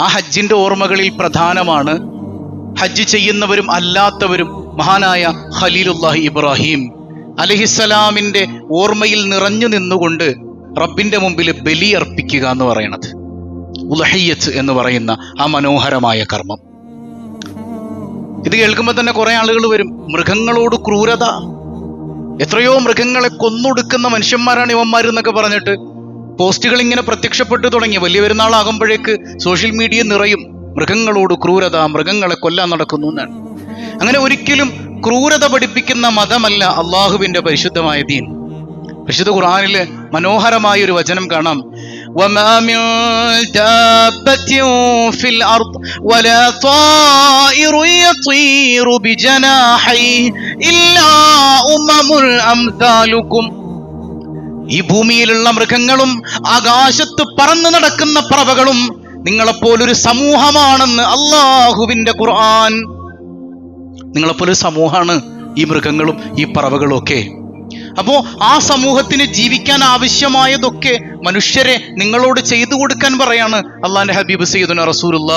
ആ ഹജ്ജിന്റെ ഓർമ്മകളിൽ പ്രധാനമാണ് ഹജ്ജ് ചെയ്യുന്നവരും അല്ലാത്തവരും മഹാനായ ഖലീലുല്ലാഹി ഇബ്രാഹിം അലഹിസലാമിന്റെ ഓർമ്മയിൽ നിറഞ്ഞു നിന്നുകൊണ്ട് റബ്ബിന്റെ മുമ്പിൽ ബലി അർപ്പിക്കുക എന്ന് പറയണത്. ഉലഹയ്യത്ത് എന്ന് പറയുന്ന ആ മനോഹരമായ കർമ്മം. ഇത് കേൾക്കുമ്പോൾ തന്നെ കുറെ ആളുകൾ വരും. മൃഗങ്ങളോട് ക്രൂരത. എത്രയോ മൃഗങ്ങളെ കൊന്നൊടുക്കുന്ന മനുഷ്യന്മാരാണ് ഇവന്മാർ എന്നൊക്കെ പറഞ്ഞിട്ട് പോസ്റ്റുകൾ ഇങ്ങനെ പ്രത്യക്ഷപ്പെട്ടു തുടങ്ങി വലിയ പെരുന്നാളാകുമ്പോഴേക്ക് സോഷ്യൽ മീഡിയ നിറയും മൃഗങ്ങളോട് ക്രൂരത മൃഗങ്ങളെ കൊല്ലാൻ നടക്കുന്നു എന്നാണ് അങ്ങനെ ഒരിക്കലും ക്രൂരത പഠിപ്പിക്കുന്ന മതമല്ല അള്ളാഹുവിന്റെ പരിശുദ്ധമായ ദീൻ പരിശുദ്ധ ഖുർആനില് മനോഹരമായ ഒരു വചനം കാണാം وما من دابة في الأرض ولا طائر يطير بجناحيه إلا أمم أمثالكم ഈ ഭൂമിയിലുള്ള മൃഗങ്ങളും ആകാശത്ത് പറന്നു നടക്കുന്ന പറവകളും നിങ്ങളെപ്പോലൊരു സമൂഹമാണെന്ന് അള്ളാഹുവിന്റെ ഖുർആൻ. നിങ്ങളെപ്പോലൊരു സമൂഹമാണ് ഈ മൃഗങ്ങളും ഈ പറവകളും ഒക്കെ. അപ്പോ ആ സമൂഹത്തിന് ജീവിക്കാൻ ആവശ്യമായതൊക്കെ മനുഷ്യരെ നിങ്ങളോട് ചെയ്തു കൊടുക്കാൻ പറയാണ് അള്ളാന്റെ ഹബീബ് സയ്യിദുന റസൂലുള്ള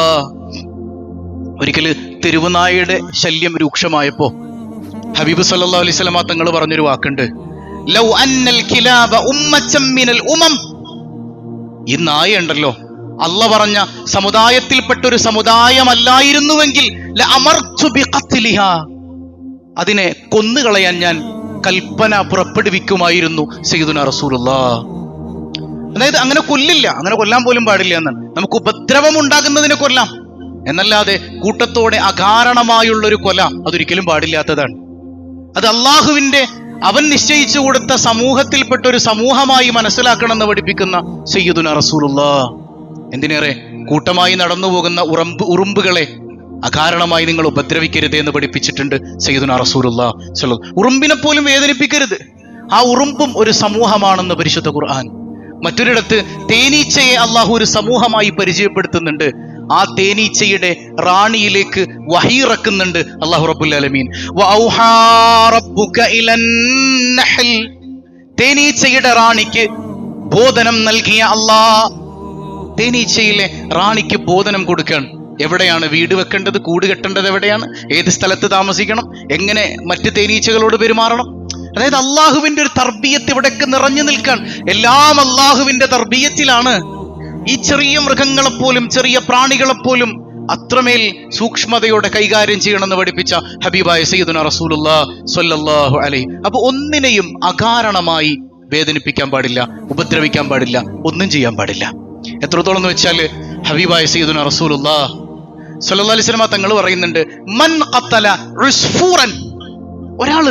ഒരിക്കൽ തെരുവുനായയുടെ ശല്യം രൂക്ഷമായപ്പോ ഹബീബ് സല്ലാ അലൈഹി തങ്ങൾ പറഞ്ഞൊരു വാക്കുണ്ട്. ലൗ അന്നൽ അല്ല പറഞ്ഞ സമുദായത്തിൽപ്പെട്ട ഒരു സമുദായമല്ലായിരുന്നുവെങ്കിൽ. അതിനെ കൊന്നുകളയാൻ ഞാൻ കൽപ്പന പുറപ്പെടുവിക്കുമായിരുന്നു സയ്യിദുന റസൂലുള്ള. അതായത് അങ്ങനെ കൊല്ലില്ല. അങ്ങനെ കൊല്ലാൻ പോലും പാടില്ല എന്നാണ്. നമുക്ക് ഉപദ്രവം ഉണ്ടാകുന്നതിനെ കൊല്ലാം. എന്നല്ലാതെ കൂട്ടത്തോടെ അകാരണമായുള്ളൊരു കൊല അതൊരിക്കലും പാടില്ലാത്തതാണ്. അത് അള്ളാഹുവിന്റെ അവൻ നിശ്ചയിച്ചു കൊടുത്ത സമൂഹത്തിൽപ്പെട്ട ഒരു സമൂഹമായി മനസ്സിലാക്കണമെന്ന് പഠിപ്പിക്കുന്ന സയ്യിദുന റസൂലുള്ള. എന്തിനേറെ? കൂട്ടമായി നടന്നു പോകുന്ന ഉറമ്പ് ഉറുമ്പുകളെ അകാരണമായി നിങ്ങൾ ഉപദ്രവിക്കരുത് എന്ന് പഠിപ്പിച്ചിട്ടുണ്ട് സയ്യിദുന റസൂലുള്ള. ഉറുമ്പിനെ പോലും വേദനിപ്പിക്കരുത്. ആ ഉറുമ്പും ഒരു സമൂഹമാണെന്ന് പരിശുദ്ധ ഖുർആൻ. മറ്റൊരിടത്ത് തേനീച്ചയെ അള്ളാഹു ഒരു സമൂഹമായി പരിചയപ്പെടുത്തുന്നുണ്ട്. ആ തേനീച്ചയുടെ റാണിയിലേക്ക് വഹിയിറക്കുന്നുണ്ട് അള്ളാഹു തേനീച്ചയുടെ റാണിക്ക് ബോധനം നൽകിയ അള്ളാ തേനീച്ചയിലെ റാണിക്ക് ബോധനം കൊടുക്കുകയാണ് എവിടെയാണ് വീട് വെക്കേണ്ടത് കൂട് കെട്ടേണ്ടത് എവിടെയാണ് ഏത് സ്ഥലത്ത് താമസിക്കണം എങ്ങനെ മറ്റ് തേനീച്ചകളോട് പെരുമാറണം? അതായത് അള്ളാഹുവിന്റെ ഒരു തർബീയത്ത് ഇവിടേക്ക് നിറഞ്ഞു നിൽക്കാൻ. എല്ലാം അള്ളാഹുവിന്റെ തർബീയത്തിലാണ്. ഈ ചെറിയ മൃഗങ്ങളെപ്പോലും ചെറിയ പ്രാണികളെപ്പോലും അത്രമേൽ സൂക്ഷ്മതയോടെ കൈകാര്യം ചെയ്യണമെന്ന് പഠിപ്പിച്ച ഹബീബായ സയ്യിദുന റസൂലുള്ള സ്വല്ലല്ലാഹു അലൈഹി. അപ്പൊ ഒന്നിനെയും അകാരണമായി വേദനിപ്പിക്കാൻ പാടില്ല ഉപദ്രവിക്കാൻ പാടില്ല ഒന്നും ചെയ്യാൻ പാടില്ല. എത്രത്തോളം എന്ന് വെച്ചാൽ ഹബീബായ സയ്യിദുന റസൂലുല്ലാ സ്വല്ലല്ലാഹു അലൈഹി തങ്ങൾ പറയുന്നുണ്ട് മൻ ഖത്തല ഉസ്ഫൂറൻ. ഒരാൾ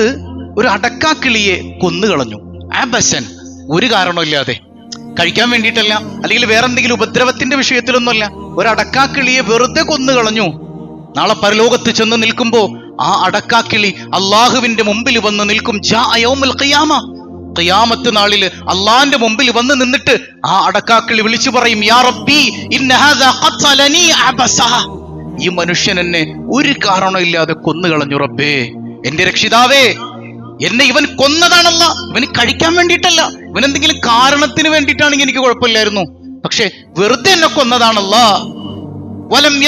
ഒരു അടക്കാക്കിളിയെ കൊന്നുകളഞ്ഞു. ആബസൻ ഒരു കാരണമില്ലാതെ കഴിക്കാൻ വേണ്ടിയിട്ടല്ല അല്ലെങ്കിൽ വേറെ എന്തെങ്കിലും ഉപദ്രവത്തിന്റെ വിഷയത്തിലൊന്നുമല്ല. ഒരടക്കാക്കിളിയെ വെറുതെ വെറുതെ കൊന്നുകളഞ്ഞു നാളെ പരലോകത്ത് ചെന്ന് നിൽക്കുമ്പോ ആ അടക്കാക്കിളി അള്ളാഹുവിന്റെ മുമ്പിൽ വന്ന് നിൽക്കും. ഖിയാമ. ഖിയാമത്ത് നാളിൽ അള്ളാന്റെ മുമ്പിൽ വന്ന് നിന്നിട്ട് ആ അടക്കാക്കിളി വിളിച്ചു പറയും യാ റബ്ബി ഈ മനുഷ്യൻ എന്നെ ഒരു കാരണമില്ലാതെ കൊന്നു കളഞ്ഞു റബ്ബേ. എന്റെ രക്ഷിതാവേ എന്നെ ഇവൻ കൊന്നതാണല്ല. ഇവന് കഴിക്കാൻ വേണ്ടിയിട്ടല്ല. ഇവൻ എന്തെങ്കിലും കാരണത്തിന് വേണ്ടിയിട്ടാണെങ്കിൽ എനിക്ക് കുഴപ്പമില്ലായിരുന്നു. പക്ഷെ വെറുതെ എന്നെ കൊന്നതാണല്ല. വലം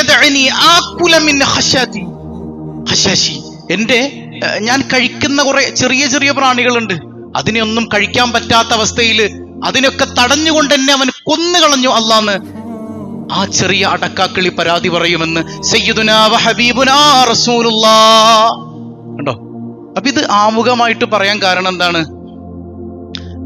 എന്റെ ഞാൻ കഴിക്കുന്ന കുറെ ചെറിയ ചെറിയ പ്രാണികളുണ്ട്. അതിനെയൊന്നും കഴിക്കാൻ പറ്റാത്ത അവസ്ഥയിൽ അതിനൊക്കെ തടഞ്ഞുകൊണ്ട് എന്നെ അവൻ കൊന്നു കളഞ്ഞു അല്ലാന്ന് ആ ചെറിയ അടക്കാക്കിളി പരാതി പറയുമെന്ന് സയ്യിദുനാ ഹബീബുനാ റസൂലുള്ളാ. കണ്ടോ? അപ്പൊ ഇത് ആമുഖമായിട്ട് പറയാൻ കാരണം എന്താണ്?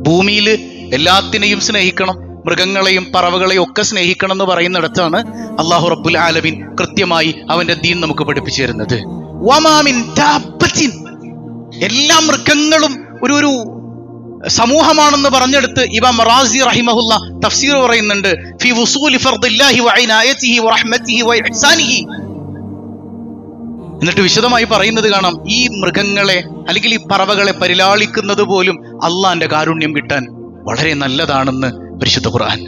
ഭൂമിയിൽ എല്ലാത്തിനെയും സ്നേഹിക്കണം മൃഗങ്ങളെയും പറവകളെയും ഒക്കെ സ്നേഹിക്കണം എന്ന് പറയുന്നിടത്താണ് അള്ളാഹു റബ്ബുൽ ആലമിൻ കൃത്യമായി അവന്റെ ദീൻ നമുക്ക് പഠിപ്പിച്ചു തരുന്നത്. എല്ലാ മൃഗങ്ങളും ഒരു ഒരു സമൂഹമാണെന്ന് പറഞ്ഞെടുത്ത് ഇവ മറാസി റഹിമഹുല്ല തഫ്സീർ പറയുന്നുണ്ട് ഫി വസൂലി ഫർദില്ലാഹി വ ഇനായതിഹി വ എന്നിട്ട് വിശദമായി പറയുന്നത് കാണാം. ഈ മൃഗങ്ങളെ അല്ലെങ്കിൽ ഈ പറവകളെ പരിലാളിക്കുന്നത് പോലും അള്ളാന്റെ കാരുണ്യം കിട്ടാൻ വളരെ നല്ലതാണെന്ന് പരിശുദ്ധ ഖുർആൻ.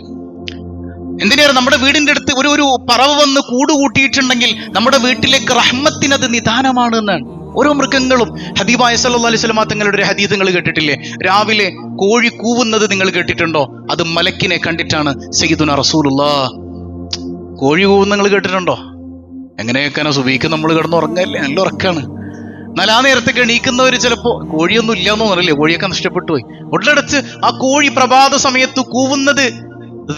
എന്തിനേറെ നമ്മുടെ വീടിന്റെ അടുത്ത് ഒരു ഒരു പറവ് വന്ന് കൂടുകൂട്ടിയിട്ടുണ്ടെങ്കിൽ നമ്മുടെ വീട്ടിലേക്ക് റഹ്മത്തിനത് നിദാനമാണ് എന്നാണ് ഓരോ മൃഗങ്ങളും ഹദീബായ സല്ലല്ലാഹു അലൈഹി വസല്ലമ തങ്ങളുടെ ഒരു ഹദീദ് നിങ്ങൾ കേട്ടിട്ടില്ലേ? രാവിലെ കോഴി കൂവുന്നത് നിങ്ങൾ കേട്ടിട്ടുണ്ടോ? അത് മലക്കിനെ കണ്ടിട്ടാണ് സയ്യിദുന റസൂലുള്ള കോഴി കൂവുന്ന നിങ്ങൾ കേട്ടിട്ടുണ്ടോ? എങ്ങനെയൊക്കെ സുബീക്ക് നമ്മൾ കിടന്ന് ഉറങ്ങല്ലേ നല്ല ഉറക്കാണ്. എന്നാൽ ആ നേരത്തേക്ക് എണീക്കുന്നവർ ചിലപ്പോ കോഴിയൊന്നും ഇല്ല എന്ന് പറയില്ലേ കോഴിയൊക്കെ നഷ്ടപ്പെട്ടു പോയി. ഉടലടച്ച് ആ കോഴി പ്രഭാത സമയത്ത് കൂവുന്നത്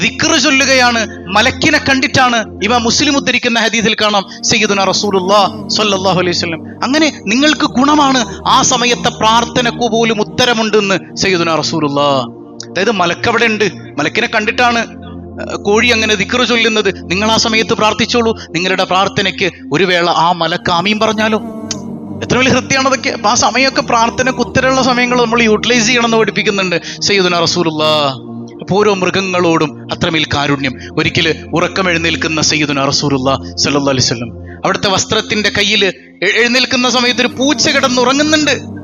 ദിക്റ് ചൊല്ലുകയാണ്. മലക്കിനെ കണ്ടിട്ടാണ് ഇവ മുസ്ലിം ഉദ്ധരിക്കുന്ന ഹദീസിൽ കാണാം. സയ്യിദുന റസൂലുല്ലാ സ്വല്ലല്ലാഹു അലൈഹി വസല്ലം. അങ്ങനെ നിങ്ങൾക്ക് ഗുണമാണ് ആ സമയത്തെ പ്രാർത്ഥനക്കു പോലും ഉത്തരമുണ്ടെന്ന് സയ്യിദുന റസൂലുല്ലാ അതായത് മലക്കവിടെ ഉണ്ട്. മലക്കിനെ കണ്ടിട്ടാണ് കോഴി അങ്ങനെ ദിക്റ് ചൊല്ലുന്നത് നിങ്ങൾ ആ സമയത്ത് പ്രാർത്ഥിച്ചോളൂ. നിങ്ങളുടെ പ്രാർത്ഥനയ്ക്ക് ഒരു വേള ആ മലക്ക് ആമീൻ പറഞ്ഞാലോ? എത്ര വലിയ ഹൃത്യമാണ് അതൊക്കെ. ആ സമയമൊക്കെ പ്രാർത്ഥനയ്ക്ക് ഉത്തരമുള്ള സമയങ്ങൾ നമ്മൾ യൂട്ടിലൈസ് ചെയ്യണമെന്ന് പഠിപ്പിക്കുന്നുണ്ട്. സയ്യിദുന റസൂലുള്ള. അപ്പൊ ഓരോ മൃഗങ്ങളോടും അത്രമേൽ കാരുണ്യം. ഒരിക്കൽ ഉറക്കം എഴുന്നേൽക്കുന്ന സയ്യിദുന റസൂലുള്ള സല്ലല്ലാഹു അലൈഹി വസല്ലം. അവിടുത്തെ വസ്ത്രത്തിന്റെ കയ്യിൽ എഴുന്നേൽക്കുന്ന സമയത്ത് ഒരു പൂച്ച കിടന്നുറങ്ങുന്നുണ്ട്.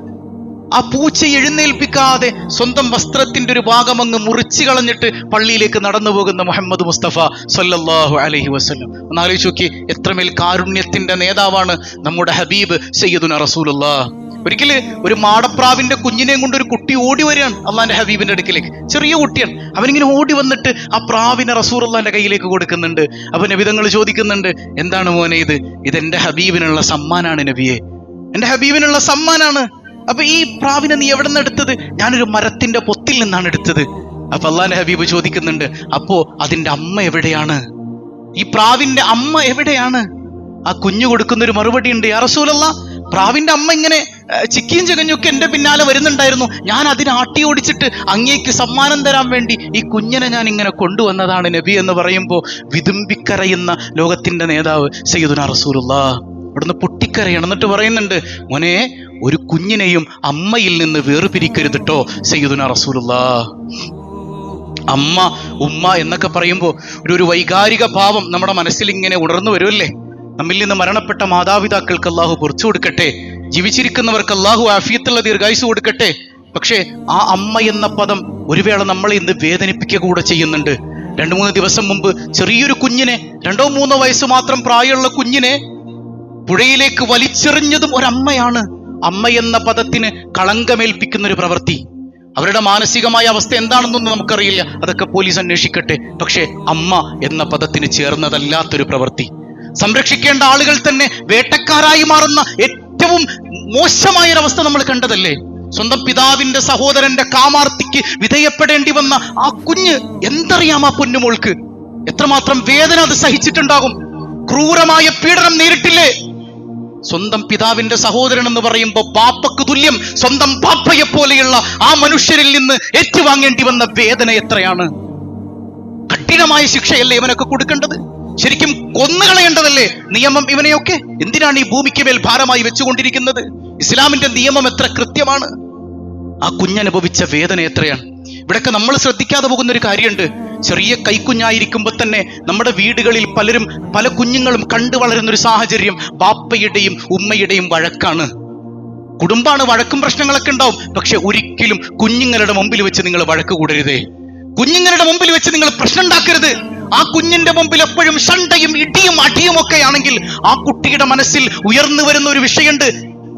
ആ പൂച്ച എഴുന്നേൽപ്പിക്കാതെ സ്വന്തം വസ്ത്രത്തിന്റെ ഒരു ഭാഗം അങ്ങ് മുറിച്ചു കളഞ്ഞിട്ട് പള്ളിയിലേക്ക് നടന്നു പോകുന്ന മുഹമ്മദ് മുസ്തഫ സല്ലല്ലാഹു അലഹി വസ്ലം ഒന്നാലോചിച്ച് നോക്കി എത്രമേൽ കാരുണ്യത്തിന്റെ നേതാവാണ് നമ്മുടെ ഹബീബ് സയ്യിദുന റസൂലുള്ള ഒരിക്കൽ ഒരു മാടപ്രാവിന്റെ കുഞ്ഞിനെയും കൊണ്ട് ഒരു കുട്ടി ഓടി വരികയാണ് അള്ളാന്റെ ഹബീബിന്റെ അടുക്കിലേക്ക്. ചെറിയ കുട്ടിയാണ്. അവനിങ്ങനെ ഓടി വന്നിട്ട് ആ പ്രാവിനെ റസൂർ അള്ളാന്റെ കയ്യിലേക്ക് കൊടുക്കുന്നുണ്ട്. അപ്പൊ നബിതങ്ങൾ ചോദിക്കുന്നുണ്ട് എന്താണ് മോനെ ഇത്? ഇത് എന്റെ ഹബീബിനുള്ള സമ്മാനാണ് നബിയെ. എന്റെ ഹബീബിനുള്ള സമ്മാനാണ്. അപ്പൊ ഈ പ്രാവിനെ നീ എവിടെ നിന്ന് എടുത്തത്? ഞാനൊരു മരത്തിന്റെ പൊത്തിൽ നിന്നാണ് എടുത്തത്. അപ്പൊ അള്ളാന്റെ ഹബീബ് ചോദിക്കുന്നുണ്ട് അപ്പോ അതിന്റെ അമ്മ എവിടെയാണ്? ഈ പ്രാവിന്റെ അമ്മ എവിടെയാണ്? ആ കുഞ്ഞു കൊടുക്കുന്ന ഒരു മറുപടി ഉണ്ട് അറസൂലല്ല റസൂലല്ല പ്രാവിന്റെ അമ്മ ഇങ്ങനെ ചിക്കിയും ചകഞ്ഞൊക്കെ എന്റെ പിന്നാലെ വരുന്നുണ്ടായിരുന്നു. ഞാൻ അതിനെ ആട്ടി ഓടിച്ചിട്ട് അങ്ങേക്ക് സമ്മാനം തരാൻ വേണ്ടി ഈ കുഞ്ഞിനെ ഞാൻ ഇങ്ങനെ കൊണ്ടുവന്നതാണ് നബി എന്ന് പറയുമ്പോൾ വിതുമ്പിക്കരയുന്ന ലോകത്തിന്റെ നേതാവ് സയ്യിദുന റസൂലുള്ള. ഇവിടുന്ന് പൊട്ടിക്കരയണം എന്നിട്ട് പറയുന്നുണ്ട് മോനെ ഒരു കുഞ്ഞിനെയും അമ്മയിൽ നിന്ന് വേർപിരിക്കരുത് ട്ടോ സയ്യിദുന റസൂലുള്ള. അമ്മ ഉമ്മ എന്നൊക്കെ പറയുമ്പോൾ ഒരു ഒരു വൈകാരിക ഭാവം നമ്മുടെ മനസ്സിൽ ഇങ്ങനെ ഉണർന്നു വരുമല്ലേ? നമ്മിൽ നിന്ന് മരണപ്പെട്ട മാതാപിതാക്കൾക്ക് അള്ളാഹു പൊറിച്ചു കൊടുക്കട്ടെ ജീവിച്ചിരിക്കുന്നവർക്ക് അള്ളാഹു ആഫിയത്തുള്ള ദീർഘായുസ് കൊടുക്കട്ടെ. പക്ഷേ ആ അമ്മ എന്ന പദം ഒരു വേള നമ്മളെ ഇന്ന് വേദനിപ്പിക്കുക കൂടെ ചെയ്യുന്നുണ്ട്. രണ്ടു മൂന്ന് ദിവസം മുമ്പ് ചെറിയൊരു കുഞ്ഞിനെ രണ്ടോ മൂന്നോ വയസ്സ് മാത്രം പ്രായമുള്ള കുഞ്ഞിനെ പുഴയിലേക്ക് വലിച്ചെറിഞ്ഞതും ഒരമ്മയാണ്. അമ്മ എന്ന പദത്തിന് കളങ്കമേൽപ്പിക്കുന്ന ഒരു പ്രവൃത്തി. അവരുടെ മാനസികമായ അവസ്ഥ എന്താണെന്നൊന്നും നമുക്കറിയില്ല. അതൊക്കെ പോലീസ് അന്വേഷിക്കട്ടെ. പക്ഷേ അമ്മ എന്ന പദത്തിന് ചേർന്നതല്ലാത്തൊരു പ്രവൃത്തി. സംരക്ഷിക്കേണ്ട ആളുകൾ തന്നെ വേട്ടക്കാരായി മാറുന്ന ഏറ്റവും മോശമായൊരവസ്ഥ നമ്മൾ കണ്ടതല്ലേ? സ്വന്തം പിതാവിന്റെ സഹോദരന്റെ കാമാർത്തിക്ക് വിധേയപ്പെടേണ്ടി വന്ന ആ കുഞ്ഞ് എന്തറിയാം ആ പൊന്നുമോൾക്ക് എത്രമാത്രം വേദന അത് സഹിച്ചിട്ടുണ്ടാകും? ക്രൂരമായ പീഡനം നേരിട്ടില്ലേ? സ്വന്തം പിതാവിന്റെ സഹോദരൻ എന്ന് പറയുമ്പോൾ പാപ്പക്ക് തുല്യം സ്വന്തം പാപ്പയെ പോലെയുള്ള ആ മനുഷ്യരിൽ നിന്ന് ഏറ്റുവാങ്ങേണ്ടി വന്ന വേദന എത്രയാണ്? കഠിനമായ ശിക്ഷയല്ലേ ഇവനൊക്കെ കൊടുക്കേണ്ടത്? ശരിക്കും കൊന്നുകളയേണ്ടതല്ലേ നിയമം ഇവനെയൊക്കെ? എന്തിനാണ് ഈ ഭൂമിക്ക് മേൽ ഭാരമായി വെച്ചുകൊണ്ടിരിക്കുന്നത്? ഇസ്ലാമിന്റെ നിയമം എത്ര കൃത്യമാണ്? ആ കുഞ്ഞനുഭവിച്ച വേദന എത്രയാണ്? ഇവിടെയൊക്കെ നമ്മൾ ശ്രദ്ധിക്കാതെ പോകുന്ന ഒരു കാര്യമുണ്ട്. ചെറിയ കൈക്കുഞ്ഞായിരിക്കുമ്പോൾ തന്നെ നമ്മുടെ വീടുകളിൽ പലരും പല കുഞ്ഞുങ്ങളും കണ്ടു വളരുന്ന ഒരു സാഹചര്യം ബാപ്പയുടെയും ഉമ്മയുടെയും വഴക്കാണ്. കുടുംബാണ് വഴക്കും പ്രശ്നങ്ങളൊക്കെ ഉണ്ടാവും. പക്ഷെ ഒരിക്കലും കുഞ്ഞുങ്ങളുടെ മുമ്പിൽ വെച്ച് നിങ്ങൾ വഴക്ക് കൂടരുതേ. കുഞ്ഞുങ്ങളുടെ മുമ്പിൽ വെച്ച് നിങ്ങൾ പ്രശ്നം ഉണ്ടാക്കരുത്. ആ കുഞ്ഞിന്റെ മുമ്പിൽ എപ്പോഴും ഷണ്ടയും ഇടിയും അടിയും ഒക്കെ ആണെങ്കിൽ ആ കുട്ടിയുടെ മനസ്സിൽ ഉയർന്നു വരുന്ന ഒരു വിഷയമുണ്ട്.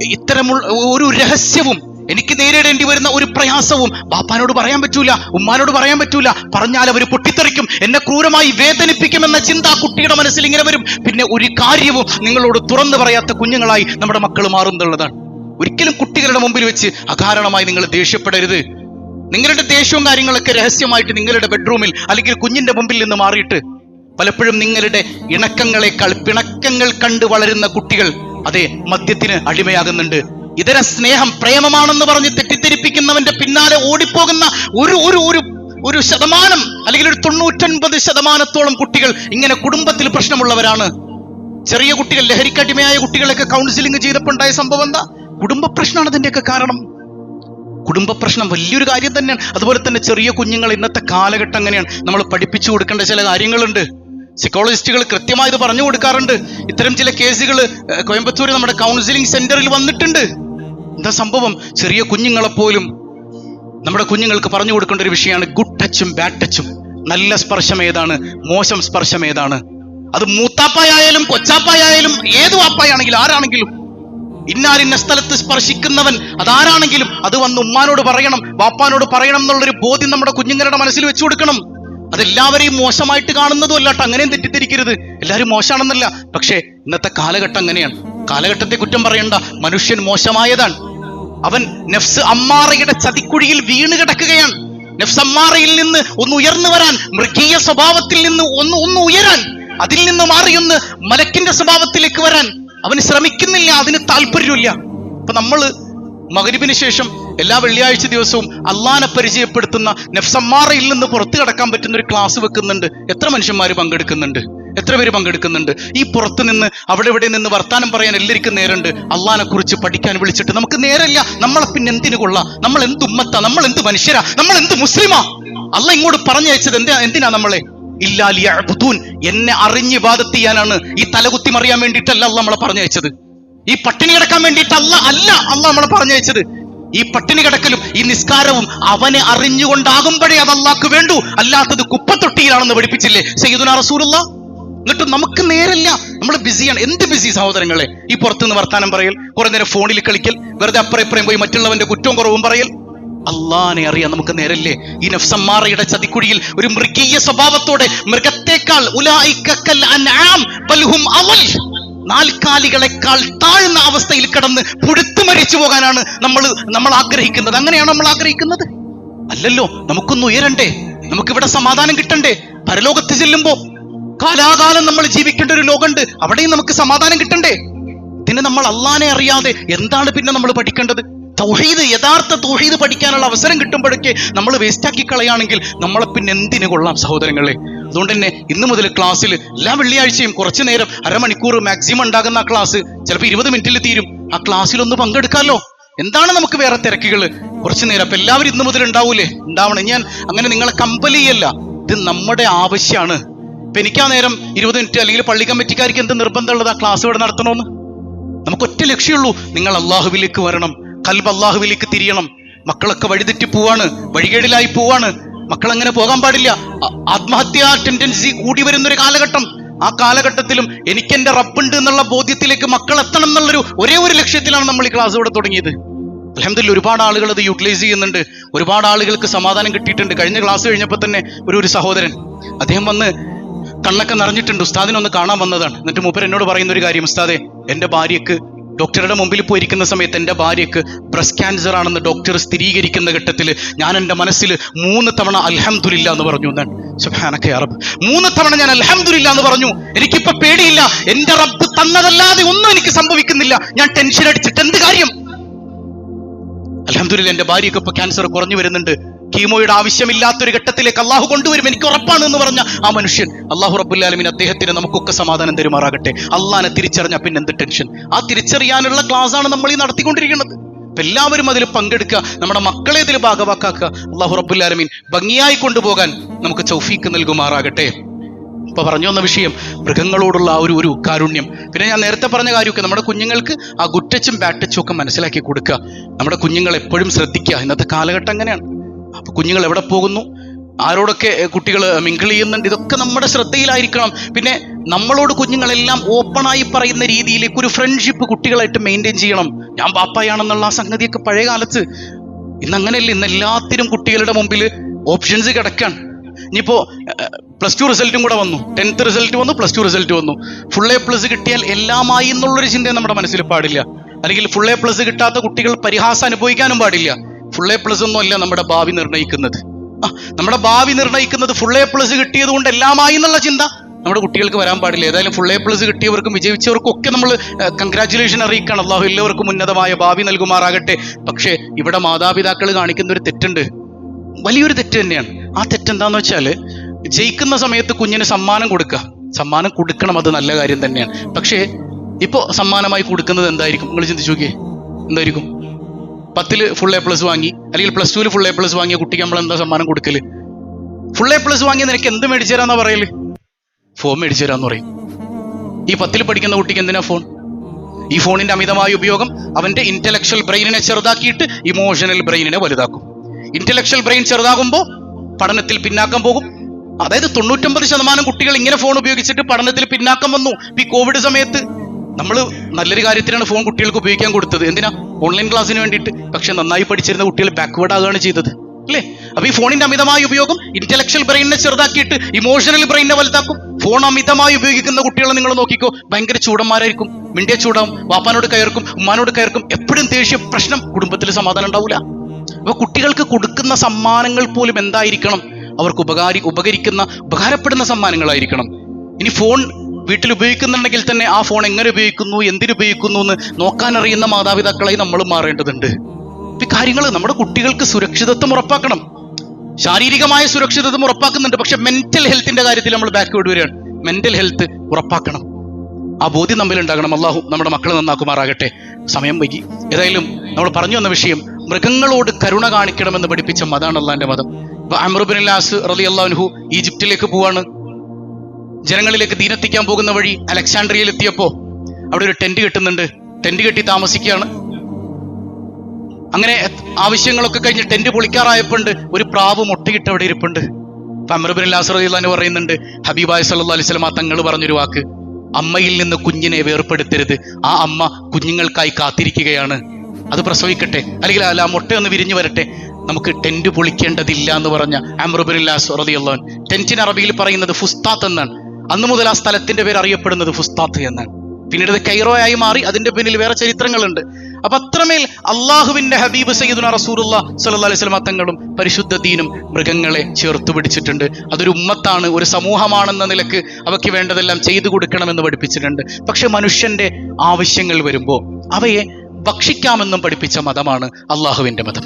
ഇത്തരമുള്ള ഒരു രഹസ്യവും എനിക്ക് നേരിടേണ്ടി വരുന്ന ഒരു പ്രയാസവും ബാപ്പാനോട് പറയാൻ പറ്റൂല ഉമ്മാനോട് പറയാൻ പറ്റൂല. പറഞ്ഞാൽ അവർ പൊട്ടിത്തെറിക്കും. എന്നെ ക്രൂരമായി വേദനിപ്പിക്കുമെന്ന ചിന്ത കുട്ടിയുടെ മനസ്സിൽ ഇങ്ങനെ വരും. പിന്നെ ഒരു കാര്യവും നിങ്ങളോട് തുറന്നു പറയാത്ത കുഞ്ഞുങ്ങളായി നമ്മുടെ മക്കൾ മാറുന്നുള്ളതാണ്. ഒരിക്കലും കുട്ടികളുടെ മുമ്പിൽ വെച്ച് അകാരണമായി നിങ്ങൾ ദേഷ്യപ്പെടരുത്. നിങ്ങളുടെ ദേഷ്യവും കാര്യങ്ങളൊക്കെ രഹസ്യമായിട്ട് നിങ്ങളുടെ ബെഡ്റൂമിൽ അല്ലെങ്കിൽ കുഞ്ഞിന്റെ മുമ്പിൽ നിന്ന് മാറിയിട്ട് പലപ്പോഴും നിങ്ങളുടെ ഇണക്കങ്ങളെക്കാൾ പിണക്കങ്ങൾ കണ്ട് വളരുന്ന കുട്ടികൾ അതെ മദ്യത്തിന് അടിമയാകുന്നുണ്ട്. ഇതര സ്നേഹം പ്രേമമാണെന്ന് പറഞ്ഞ് തെറ്റിദ്ധരിപ്പിക്കുന്നവന്റെ പിന്നാലെ ഓടിപ്പോകുന്ന ഒരു ഒരു ഒരു ഒരു ശതമാനം അല്ലെങ്കിൽ ഒരു തൊണ്ണൂറ്റൊൻപത് ശതമാനത്തോളം കുട്ടികൾ ഇങ്ങനെ കുടുംബത്തിൽ പ്രശ്നമുള്ളവരാണ്. ചെറിയ കുട്ടികൾ ലഹരിക്കടിമയായ കുട്ടികളൊക്കെ കൗൺസിലിംഗ് ചെയ്തപ്പോൾ ഉണ്ടായ സംഭവം എന്താ? കുടുംബ പ്രശ്നമാണ് ഇതിന്റെയൊക്കെ കാരണം. കുടുംബ പ്രശ്നം വലിയൊരു കാര്യം തന്നെയാണ്. അതുപോലെ തന്നെ ചെറിയ കുഞ്ഞുങ്ങൾ ഇന്നത്തെ കാലഘട്ടം അങ്ങനെയാണ്. നമ്മൾ പഠിപ്പിച്ചു കൊടുക്കേണ്ട ചില കാര്യങ്ങളുണ്ട്. സൈക്കോളജിസ്റ്റുകൾ കൃത്യമായി ഇത് പറഞ്ഞു കൊടുക്കാറുണ്ട്. ഇത്തരം ചില കേസുകൾ കോയമ്പത്തൂർ നമ്മുടെ കൗൺസിലിംഗ് സെന്ററിൽ വന്നിട്ടുണ്ട്. എന്താ സംഭവം? ചെറിയ കുഞ്ഞുങ്ങളെപ്പോലും നമ്മുടെ കുഞ്ഞുങ്ങൾക്ക് പറഞ്ഞു കൊടുക്കേണ്ട ഒരു വിഷയമാണ് ഗുഡ് ടച്ചും ബാഡ് ടച്ചും നല്ല സ്പർശം ഏതാണ്? മോശം സ്പർശം ഏതാണ്? അത് മൂത്താപ്പായാലും കൊച്ചാപ്പായായാലും ഏതു വാപ്പായാണെങ്കിലും ആരാണെങ്കിലും. ഇന്നാലിന്ന സ്ഥലത്ത് സ്പർശിക്കുന്നവൻ അതാരാണെങ്കിലും അത് വന്ന് ഉമ്മാനോട് പറയണം വാപ്പാനോട് പറയണം എന്നുള്ളൊരു ബോധ്യം നമ്മുടെ കുഞ്ഞുങ്ങളുടെ മനസ്സിൽ വെച്ചു കൊടുക്കണം. അതെല്ലാവരെയും മോശമായിട്ട് കാണുന്നതും അല്ലാട്ടോ അങ്ങനെയും തെറ്റിദ്ധരിക്കരുത്. എല്ലാവരും മോശമാണെന്നല്ല പക്ഷേ ഇന്നത്തെ കാലഘട്ടം അങ്ങനെയാണ്. കാലഘട്ടത്തെ കുറ്റം പറയണ്ട മനുഷ്യൻ മോശമായതാണ്. അവൻ നഫ്സ് അമ്മാറയുടെ ചതിക്കുഴിയിൽ വീണ് കിടക്കുകയാണ്. നഫ്സ് അമ്മാറയിൽ നിന്ന് ഒന്ന് ഉയർന്നു വരാൻ മൃഗീയ സ്വഭാവത്തിൽ നിന്ന് ഒന്ന് ഒന്ന് ഉയരാൻ അതിൽ നിന്ന് മാറിയൊന്ന് മലക്കിന്റെ സ്വഭാവത്തിലേക്ക് വരാൻ അവന് ശ്രമിക്കുന്നില്ല അതിന് താല്പര്യമില്ല. അപ്പൊ നമ്മൾ മകരിബിന് ശേഷം എല്ലാ വെള്ളിയാഴ്ച ദിവസവും അള്ളാനെ പരിചയപ്പെടുത്തുന്ന നഫ്സമ്മാറയിൽ നിന്ന് പുറത്തു കടക്കാൻ പറ്റുന്ന ഒരു ക്ലാസ് വെക്കുന്നുണ്ട്. എത്ര മനുഷ്യന്മാർ പങ്കെടുക്കുന്നുണ്ട്? എത്ര പേര് പങ്കെടുക്കുന്നുണ്ട്? ഈ പുറത്ത് നിന്ന് അവിടെ ഇവിടെ നിന്ന് വർത്താനം പറയാൻ എല്ലാവർക്കും നേരമുണ്ട്. അള്ളഹാനെ കുറിച്ച് പഠിക്കാൻ വിളിച്ചിട്ട് നമുക്ക് നേരല്ല നമ്മളെ പിന്നെ എന്തിനു കൊള്ളാം? നമ്മൾ എന്ത് ഉമ്മത്ത? നമ്മൾ എന്ത് മനുഷ്യരാ? നമ്മൾ എന്ത് മുസ്ലിമാ? അല്ല ഇങ്ങോട്ട് പറഞ്ഞയച്ചത് എന്താ എന്തിനാ നമ്മളെ? ഇല്ലാലിയബുദൂൻ എന്നെ അറിഞ്ഞ് വാദത്ത് ചെയ്യാനാണ് ഈ തലകുത്തി മറിയാൻ വേണ്ടിയിട്ടല്ല അല്ല നമ്മളെ പറഞ്ഞയച്ചത്. ഈ പട്ടിണി കിടക്കാൻ വേണ്ടിയിട്ടല്ല അല്ല അല്ല നമ്മളെ പറഞ്ഞയച്ചത്. ഈ പട്ടിണി കിടക്കലും ഈ നിസ്കാരവും അവനെ അറിഞ്ഞുകൊണ്ടാകുമ്പോഴേ അത് അള്ളാക്ക് വേണ്ടു. അല്ലാത്തത് കുപ്പത്തൊട്ടിയിലാണെന്ന് പഠിപ്പിച്ചില്ലേ? സയ്യിദുന റസൂലുള്ള? എന്നിട്ട് നമുക്ക് നേരല്ല. നമ്മൾ ബിസിയാണ്. എന്ത് ബിസി സഹോദരങ്ങളെ? ഈ പുറത്തുനിന്ന് വർത്താനം പറയൽ കുറെ നേരം ഫോണിൽ കളിക്കൽ വെറുതെ അപ്പുറം ഇപ്പുറം പോയി മറ്റുള്ളവന്റെ കുറ്റവും കുറവും പറയൽ. അള്ളാനെ അറിയാൻ നമുക്ക് നേരല്ലേ? ഈ നഫ്സമ്മാറയുടെ ചതിക്കുഴിയിൽ ഒരു മൃഗീയ സ്വഭാവത്തോടെ മൃഗത്തെക്കാൾ നാൽക്കാലികളെക്കാൾ താഴ്ന്ന അവസ്ഥയിൽ കിടന്ന് പുഴുത്തു മരിച്ചു പോകാനാണ് നമ്മൾ നമ്മൾ ആഗ്രഹിക്കുന്നത്. അങ്ങനെയാണ് നമ്മൾ ആഗ്രഹിക്കുന്നത്? അല്ലല്ലോ നമുക്കൊന്ന് ഉയരണ്ടേ? നമുക്കിവിടെ സമാധാനം കിട്ടണ്ടേ? പരലോകത്ത് ചെല്ലുമ്പോ കാലാകാലം നമ്മൾ ജീവിക്കേണ്ട ഒരു ലോകമുണ്ട്. അവിടെയും നമുക്ക് സമാധാനം കിട്ടണ്ടേ? ഇതിന് നമ്മൾ അള്ളാനെ അറിയാതെ എന്താണ് പിന്നെ നമ്മൾ പഠിക്കേണ്ടത്? തൗഹീദ് യഥാർത്ഥ തൗഹീദ് പഠിക്കാനുള്ള അവസരം കിട്ടുമ്പോഴൊക്കെ നമ്മൾ വേസ്റ്റാക്കി കളയാണെങ്കിൽ നമ്മളെ പിന്നെ എന്തിനു കൊള്ളാം സഹോദരങ്ങളെ? അതുകൊണ്ട് തന്നെ ഇന്ന് മുതൽ ക്ലാസ്സിൽ എല്ലാ വെള്ളിയാഴ്ചയും കുറച്ചു നേരം അരമണിക്കൂർ മാക്സിമം ഉണ്ടാകുന്ന ആ ക്ലാസ് ചിലപ്പോൾ ഇരുപത് മിനിറ്റിൽ തീരും. ആ ക്ലാസ്സിൽ ഒന്ന് പങ്കെടുക്കാമല്ലോ എന്താണ് നമുക്ക് വേറെ തിരക്കുകൾ കുറച്ചു നേരം. അപ്പൊ എല്ലാവരും ഇന്ന് മുതൽ ഉണ്ടാവൂലേ? ഉണ്ടാവണം. ഞാൻ അങ്ങനെ നിങ്ങളെ കമ്പൽ ഇത് നമ്മുടെ ആവശ്യമാണ് ഇപ്പൊ എനിക്ക് ആ നേരം ഇരുപത് മിനിറ്റ് അല്ലെങ്കിൽ പള്ളി കമ്മിറ്റിക്കാർക്ക് എന്ത് നിർബന്ധമുള്ളത് ആ ക്ലാസ് ഇവിടെ നടത്തണമെന്ന്? നമുക്ക് ഒറ്റ ലക്ഷ്യമുള്ളൂ. നിങ്ങൾ അള്ളാഹുവിലേക്ക് വരണം. കൽബ് അള്ളാഹുവിലേക്ക് തിരിയണം. മക്കളൊക്കെ വഴിതെറ്റി പോവാണ്. വഴികേടിലായി പോവാണ്. മക്കൾ അങ്ങനെ പോകാൻ പാടില്ല. ആത്മഹത്യാ ടെൻഡൻസി കൂടി വരുന്നൊരു കാലഘട്ടം. ആ കാലഘട്ടത്തിലും എനിക്ക് എന്റെ റബ്ബുണ്ട് എന്നുള്ള ബോധ്യത്തിലേക്ക് മക്കൾ എത്തണം എന്നുള്ളൊരു ഒരേ ഒരു ലക്ഷ്യത്തിലാണ് നമ്മൾ ഈ ക്ലാസ് ഇവിടെ തുടങ്ങിയത്. അലഹമ്മദില്ല ഒരുപാട് ആളുകൾ അത് യൂട്ടിലൈസ് ചെയ്യുന്നുണ്ട്. ഒരുപാട് ആളുകൾക്ക് സമാധാനം കിട്ടിയിട്ടുണ്ട്. കഴിഞ്ഞ ക്ലാസ് കഴിഞ്ഞപ്പോൾ തന്നെ ഒരു ഒരു സഹോദരൻ അദ്ദേഹം വന്ന് കണ്ണൊക്കെ നിറഞ്ഞിട്ടുണ്ട്. ഉസ്താദിനൊന്ന് കാണാൻ വന്നതാണ്. എന്നിട്ട് മൂപ്പർ എന്നോട് പറയുന്ന ഒരു കാര്യം ഉസ്താദെ എന്റെ ഭാര്യയ്ക്ക് ഡോക്ടറുടെ മുമ്പിൽ പോയിരിക്കുന്ന സമയത്ത് എന്റെ ഭാര്യയ്ക്ക് ബ്രസ്റ്റ് ക്യാൻസർ ആണെന്ന് ഡോക്ടർ സ്ഥിരീകരിക്കുന്ന ഘട്ടത്തിൽ ഞാൻ എന്റെ മനസ്സിൽ മൂന്ന് തവണ അൽഹംദുലില്ല എന്ന് പറഞ്ഞു എന്നാണ്. സുഹാനൊക്കെ അറബ് മൂന്ന് തവണ ഞാൻ അൽഹംദുലില്ല എന്ന് പറഞ്ഞു. എനിക്കിപ്പോ പേടിയില്ല. എന്റെ റബ്ബ് തന്നതല്ലാതെ ഒന്നും എനിക്ക് സംഭവിക്കുന്നില്ല. ഞാൻ ടെൻഷൻ അടിച്ചിട്ട് എന്ത് കാര്യം? അലഹമ്മദില്ല എന്റെ ഭാര്യയ്ക്ക് ഇപ്പൊ ക്യാൻസർ കുറഞ്ഞു വരുന്നുണ്ട്. കീമോയുടെ ആവശ്യമില്ലാത്തൊരു ഘട്ടത്തിലേക്ക് അള്ളാഹു കൊണ്ടുവരും എനിക്ക് ഉറപ്പാണ് എന്ന് പറഞ്ഞ ആ മനുഷ്യൻ അള്ളാഹു റബുല്ലാലമിൻ അദ്ദേഹത്തിന് നമുക്കൊക്കെ സമാധാനം തരുമാറാകട്ടെ. അള്ളാനെ തിരിച്ചറിഞ്ഞ പിന്നെ എന്ത് ടെൻഷൻ? ആ തിരിച്ചറിയാനുള്ള ക്ലാസ് ആണ് നമ്മൾ ഈ നടത്തിക്കൊണ്ടിരിക്കുന്നത്. എല്ലാവരും അതിൽ പങ്കെടുക്കുക നമ്മുടെ മക്കളെ ഇതിൽ ഭാഗവാക്കാക്കുക. അള്ളാഹു റബ്ബുല്ലാലമീൻ ഭംഗിയായി കൊണ്ടുപോകാൻ നമുക്ക് ചൗഫീക്ക് നൽകുമാറാകട്ടെ. ഇപ്പൊ പറഞ്ഞു വന്ന വിഷയം മൃഗങ്ങളോടുള്ള ആ ഒരു ഒരു കാരുണ്യം. പിന്നെ ഞാൻ നേരത്തെ പറഞ്ഞ കാര്യമൊക്കെ നമ്മുടെ കുഞ്ഞുങ്ങൾക്ക് ആ ഗുറ്റച്ചും ബാറ്റച്ചും ഒക്കെ മനസ്സിലാക്കി കൊടുക്കുക. നമ്മുടെ കുഞ്ഞുങ്ങൾ എപ്പോഴും ശ്രദ്ധിക്കുക. ഇന്നത്തെ കാലഘട്ടം അങ്ങനെയാണ്. അപ്പൊ കുഞ്ഞുങ്ങൾ എവിടെ പോകുന്നു? ആരോടൊക്കെ കുട്ടികൾ മിങ്കിൾ ചെയ്യുന്നുണ്ട്? ഇതൊക്കെ നമ്മുടെ ശ്രദ്ധയിലായിരിക്കണം. പിന്നെ നമ്മളോട് കുഞ്ഞുങ്ങളെല്ലാം ഓപ്പണായി പറയുന്ന രീതിയിലേക്ക് ഒരു ഫ്രണ്ട്ഷിപ്പ് കുട്ടികളായിട്ട് മെയിന്റെയിൻ ചെയ്യണം. ഞാൻ പാപ്പായാണെന്നുള്ള ആ സംഗതിയൊക്കെ പഴയ കാലത്ത്. ഇന്ന് അങ്ങനെയല്ല ഇന്ന് എല്ലാത്തിനും കുട്ടികളുടെ മുമ്പിൽ ഓപ്ഷൻസ് കിടക്കാണ് ഇനിയിപ്പോൾ പ്ലസ് ടു റിസൾട്ടും കൂടെ വന്നു. ടെൻത്ത് റിസൾട്ട് വന്നു പ്ലസ് ടു റിസൾട്ട് വന്നു. ഫുൾ എ പ്ലസ് കിട്ടിയാൽ എല്ലാമായി എന്നുള്ളൊരു ചിന്ത നമ്മുടെ മനസ്സിൽ പാടില്ല. അല്ലെങ്കിൽ ഫുൾ എ പ്ലസ് കിട്ടാത്ത കുട്ടികൾ പരിഹാസം അനുഭവിക്കാനും പാടില്ല. ഫുൾ എ പ്ലസ് ഒന്നും അല്ല നമ്മുടെ ഭാവി നിർണയിക്കുന്നത് നമ്മുടെ ഭാവി നിർണയിക്കുന്നത് ഫുൾ എ പ്ലസ് കിട്ടിയത് കൊണ്ട് എല്ലാമായി എന്നുള്ള ചിന്ത നമ്മുടെ കുട്ടികൾക്ക് വരാൻ പാടില്ല. ഏതായാലും ഫുൾ എ പ്ലസ് കിട്ടിയവർക്കും വിജയിച്ചവർക്കും ഒക്കെ നമ്മൾ കൺഗ്രാറ്റുലേഷൻ അറിയിക്കണം. അള്ളാഹു എല്ലാവർക്കും ഉന്നതമായ ഭാവി നൽകുമാറാകട്ടെ. പക്ഷേ ഇവിടെ മാതാപിതാക്കൾ കാണിക്കുന്ന ഒരു തെറ്റുണ്ട്. വലിയൊരു തെറ്റ് തന്നെയാണ്. ആ തെറ്റെന്താന്ന് വെച്ചാൽ ജയിക്കുന്ന സമയത്ത് കുഞ്ഞിന് സമ്മാനം കൊടുക്കുക. സമ്മാനം കൊടുക്കണം അത് നല്ല കാര്യം തന്നെയാണ്. പക്ഷേ ഇപ്പോൾ സമ്മാനമായി കൊടുക്കുന്നത് എന്തായിരിക്കും? നിങ്ങൾ ചിന്തിച്ചു നോക്കിയേ. എന്തായിരിക്കും? പത്തിൽ ഫുൾ എ പ്ലസ് വാങ്ങി അല്ലെങ്കിൽ പ്ലസ് ടുവിൽ ഫുൾ എ പ്ലസ് വാങ്ങിയ കുട്ടിക്ക് നമ്മൾ എന്താ സമ്മാനം കൊടുക്കൽ? ഫുൾ എ പ്ലസ് വാങ്ങി നിനക്ക് എന്ത് മേടിച്ചു തരാന്നാ പറയൽ? ഫോൺ മേടിച്ചു തരാന്ന് പറയും. ഈ പത്തിൽ പഠിക്കുന്ന കുട്ടിക്ക് എന്തിനാ ഫോൺ ഈ ഫോണിന്റെ അമിതമായ ഉപയോഗം അവന്റെ ഇന്റലക്ച്വൽ ബ്രെയിനിനെ ചെറുതാക്കിയിട്ട് ഇമോഷണൽ ബ്രെയിനിനെ വലുതാക്കും. ഇന്റലക്ച്വൽ ബ്രെയിൻ ചെറുതാകുമ്പോൾ പഠനത്തിൽ പിന്നാക്കം പോകും. അതായത് തൊണ്ണൂറ്റൊമ്പത് ശതമാനം കുട്ടികൾ ഇങ്ങനെ ഫോൺ ഉപയോഗിച്ചിട്ട് പഠനത്തിൽ പിന്നാക്കം വന്നു. ഈ കോവിഡ് സമയത്ത് നമ്മൾ നല്ലൊരു കാര്യത്തിനാണ് ഫോൺ കുട്ടികൾക്ക് ഉപയോഗിക്കാൻ കൊടുത്തത്. എന്തിനാ? ഓൺലൈൻ ക്ലാസ്സിന് വേണ്ടിയിട്ട്. പക്ഷെ നന്നായി പഠിച്ചിരുന്ന കുട്ടികൾ ബാക്ക്വേർഡ് ആകുകയാണ് ചെയ്തത്. അല്ലേ? അപ്പൊ ഈ ഫോണിന്റെ അമിതമായ ഉപയോഗം ഇന്റലക്ച്വൽ ബ്രെയിനെ ചെറുതാക്കിയിട്ട് ഇമോഷണൽ ബ്രെയിനെ വലുതാക്കും. ഫോൺ അമിതമായി ഉപയോഗിക്കുന്ന കുട്ടികളെ നിങ്ങൾ നോക്കിക്കോ. ഭയങ്കര ചൂടന്മാരായിരിക്കും. മിണ്ടിയ ചൂടാവും. വാപ്പാനോട് കയർക്കും. ഉമ്മാനോട് കയർക്കും. എപ്പോഴും ദേഷ്യ പ്രശ്നം കുടുംബത്തിൽ സമാധാനം ഉണ്ടാവില്ല അപ്പൊ കുട്ടികൾക്ക് കൊടുക്കുന്ന സമ്മാനങ്ങൾ പോലും എന്തായിരിക്കണം? അവർക്ക് ഉപകാരി ഉപകരിക്കുന്ന ഉപകാരപ്പെടുന്ന സമ്മാനങ്ങളായിരിക്കണം. ഇനി ഫോൺ വീട്ടിൽ ഉപയോഗിക്കുന്നുണ്ടെങ്കിൽ തന്നെ ആ ഫോൺ എങ്ങനെ ഉപയോഗിക്കുന്നു എന്തിനു ഉപയോഗിക്കുന്നു എന്ന് നോക്കാൻ അറിയുന്ന മാതാപിതാക്കളെ നമ്മൾ മാറേണ്ടതുണ്ട്. ഈ കാര്യങ്ങൾ നമ്മുടെ കുട്ടികൾക്ക് സുരക്ഷിതത്വം ഉറപ്പാക്കണം. ശാരീരികമായ സുരക്ഷിതത്വം ഉറപ്പാക്കുന്നുണ്ട്. പക്ഷെ മെന്റൽ ഹെൽത്തിന്റെ കാര്യത്തിൽ നമ്മൾ ബാക്ക്വേർഡ് വരികയാണ് മെന്റൽ ഹെൽത്ത് ഉറപ്പാക്കണം. ആ ബോധ്യം നമ്മൾ ഉണ്ടാകണം. അള്ളാഹു നമ്മുടെ മക്കളെ നന്നാക്കുമാറാകട്ടെ. സമയം വൈകി. ഏതായാലും നമ്മൾ പറഞ്ഞു വന്ന വിഷയം മൃഗങ്ങളോട് കരുണ കാണിക്കണമെന്ന് പഠിപ്പിച്ച മതാണ് അള്ളാന്റെ മതം. അമറുബിൻ ലാസ് റലി അള്ളാഹുഹു ഈജിപ്തിലേക്ക് പോവാണ്. ജനങ്ങളിലേക്ക് ദീനെത്തിക്കാൻ പോകുന്ന വഴി അലക്സാണ്ട്രിയയിൽ എത്തിയപ്പോ അവിടെ ഒരു ടെന്റ് കെട്ടുന്നുണ്ട്. ടെന്റ് കെട്ടി താമസിക്കുകയാണ്. അങ്ങനെ ആവശ്യങ്ങളൊക്കെ കഴിഞ്ഞ് ടെന്റ് പൊളിക്കാറായപ്പോണ്ട് ഒരു പ്രാവ് മുട്ടയിട്ട് അവിടെ ഇരിപ്പുണ്ട്. അമറുബിൻ ലാസറിന്ന് പറയുന്നുണ്ട് ഹബീബായ് സല്ലു അലൈഹി സ്വലമ തങ്ങൾ പറഞ്ഞൊരു വാക്ക് അമ്മയിൽ നിന്ന് കുഞ്ഞിനെ വേർപ്പെടുത്തരുത്. ആ അമ്മ കുഞ്ഞുങ്ങൾക്കായി കാത്തിരിക്കുകയാണ്. അത് പ്രസവിക്കട്ടെ അല്ലെങ്കിൽ അല്ല മുട്ട ഒന്ന് വിരിഞ്ഞു വരട്ടെ. നമുക്ക് ടെന്റ് പൊളിക്കേണ്ടതില്ല എന്ന് പറഞ്ഞ അമറുബിൻ ലാസ് റളിയല്ലാഹു ടെന്റിന് അറബിയിൽ പറയുന്നത് ഫുസ്താത്ത് എന്നാണ്. അന്ന് മുതൽ ആ സ്ഥലത്തിന്റെ പേര് അറിയപ്പെടുന്നത് ഫുസ്താത്ത് എന്നാണ്. പിന്നീട് അത് കൈറോയായി മാറി അതിന്റെ പിന്നിൽ വേറെ ചരിത്രങ്ങളുണ്ട്. അപ്പൊ അത്രമേൽ അള്ളാഹുവിന്റെ ഹബീബ് സയ്യിദുന റസൂലുള്ള സല്ലല്ലാഹു അലൈഹി വസല്ലം തങ്ങളും പരിശുദ്ധ ദീനും മൃഗങ്ങളെ ചേർത്ത് പിടിച്ചിട്ടുണ്ട്. അതൊരു ഉമ്മത്താണ് ഒരു സമൂഹമാണെന്ന നിലയ്ക്ക് അവയ്ക്ക് വേണ്ടതെല്ലാം ചെയ്തു കൊടുക്കണമെന്ന് പഠിപ്പിച്ചിട്ടുണ്ട്. പക്ഷെ മനുഷ്യന്റെ ആവശ്യങ്ങൾ വരുമ്പോൾ അവയെ ഭക്ഷിക്കാമെന്നും പഠിപ്പിച്ച മതമാണ് അള്ളാഹുവിന്റെ മതം.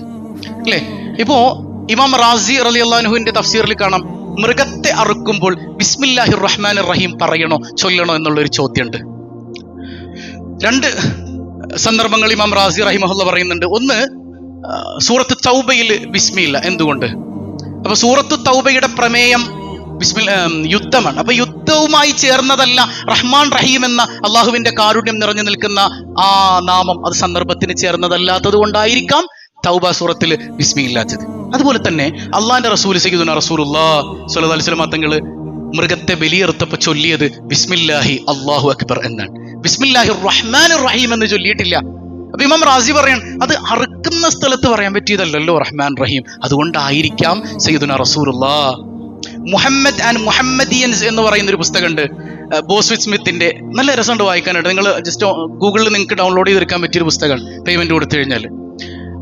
അല്ലേ? ഇപ്പോ ഇമാം റാസി റലി അള്ളാഹുവിന്റെ തഫ്സീറിൽ കാണാം. മൃഗത്തെ അറുക്കുമ്പോൾ ബിസ്മില്ലാഹി റഹ്മാൻ റഹീം പറയണോ ചൊല്ലണോ എന്നുള്ളൊരു ചോദ്യമുണ്ട്. രണ്ട് സന്ദർഭങ്ങൾ ഇമാം റാസി റഹിമഹുല്ല പറയുന്നുണ്ട്. ഒന്ന് സൂറത്ത് തൗബയിൽ ബിസ്മില്ല എന്തുകൊണ്ട്? അപ്പൊ സൂറത്ത് തൗബയുടെ പ്രമേയം ബിസ്മിൽ യുദ്ധമാണ്. അപ്പൊ യുദ്ധവുമായി ചേർന്നതല്ല റഹ്മാൻ റഹീം എന്ന അള്ളാഹുവിന്റെ കാരുണ്യം നിറഞ്ഞു നിൽക്കുന്ന ആ നാമം അത് സന്ദർഭത്തിന് ചേർന്നതല്ലാത്തത് കൊണ്ടായിരിക്കാം. തൗബ സൂറത്തിൽ വിസ്മിയില്ലാത്തത് അതുപോലെ തന്നെ അള്ളാന്റെ റസൂൽ സയ്യിദുന റസൂലുള്ളാ സ്വല്ലല്ലാഹു അലൈഹി വസല്ലം തങ്ങൾ മൃഗത്തെ ബലിയെറുത്തപ്പോ ചൊല്ലിയത് ബിസ്മില്ലാഹി അള്ളാഹു അക്ബർ എന്നാണ്. ബിസ്മില്ലാഹി റഹ്മാൻ റഹീം എന്ന് ചൊല്ലിയിട്ടില്ല. അപ്പൊ ഇമാം റാസി പറയാൻ അത് അറുക്കുന്ന സ്ഥലത്ത് പറയാൻ പറ്റിയതല്ലല്ലോ റഹ്മാൻ റഹീം. അതുകൊണ്ടായിരിക്കാം സയ്യിദുന റസൂലുള്ളാ. മുഹമ്മദ് ആൻഡ് മുഹമ്മദിയൻസ് എന്ന് പറയുന്ന ഒരു പുസ്തകമുണ്ട് ബോസ്വിറ്റ് സ്മിത്തിന്റെ നല്ല രസമുണ്ട് വായിക്കാനായിട്ട്. നിങ്ങൾ ജസ്റ്റ് ഗൂഗിളിൽ നിങ്ങൾക്ക് ഡൗൺലോഡ് ചെയ്തെടുക്കാൻ പറ്റിയൊരു പുസ്തകമാണ്. പേയ്മെന്റ് കൊടുത്തു കഴിഞ്ഞാൽ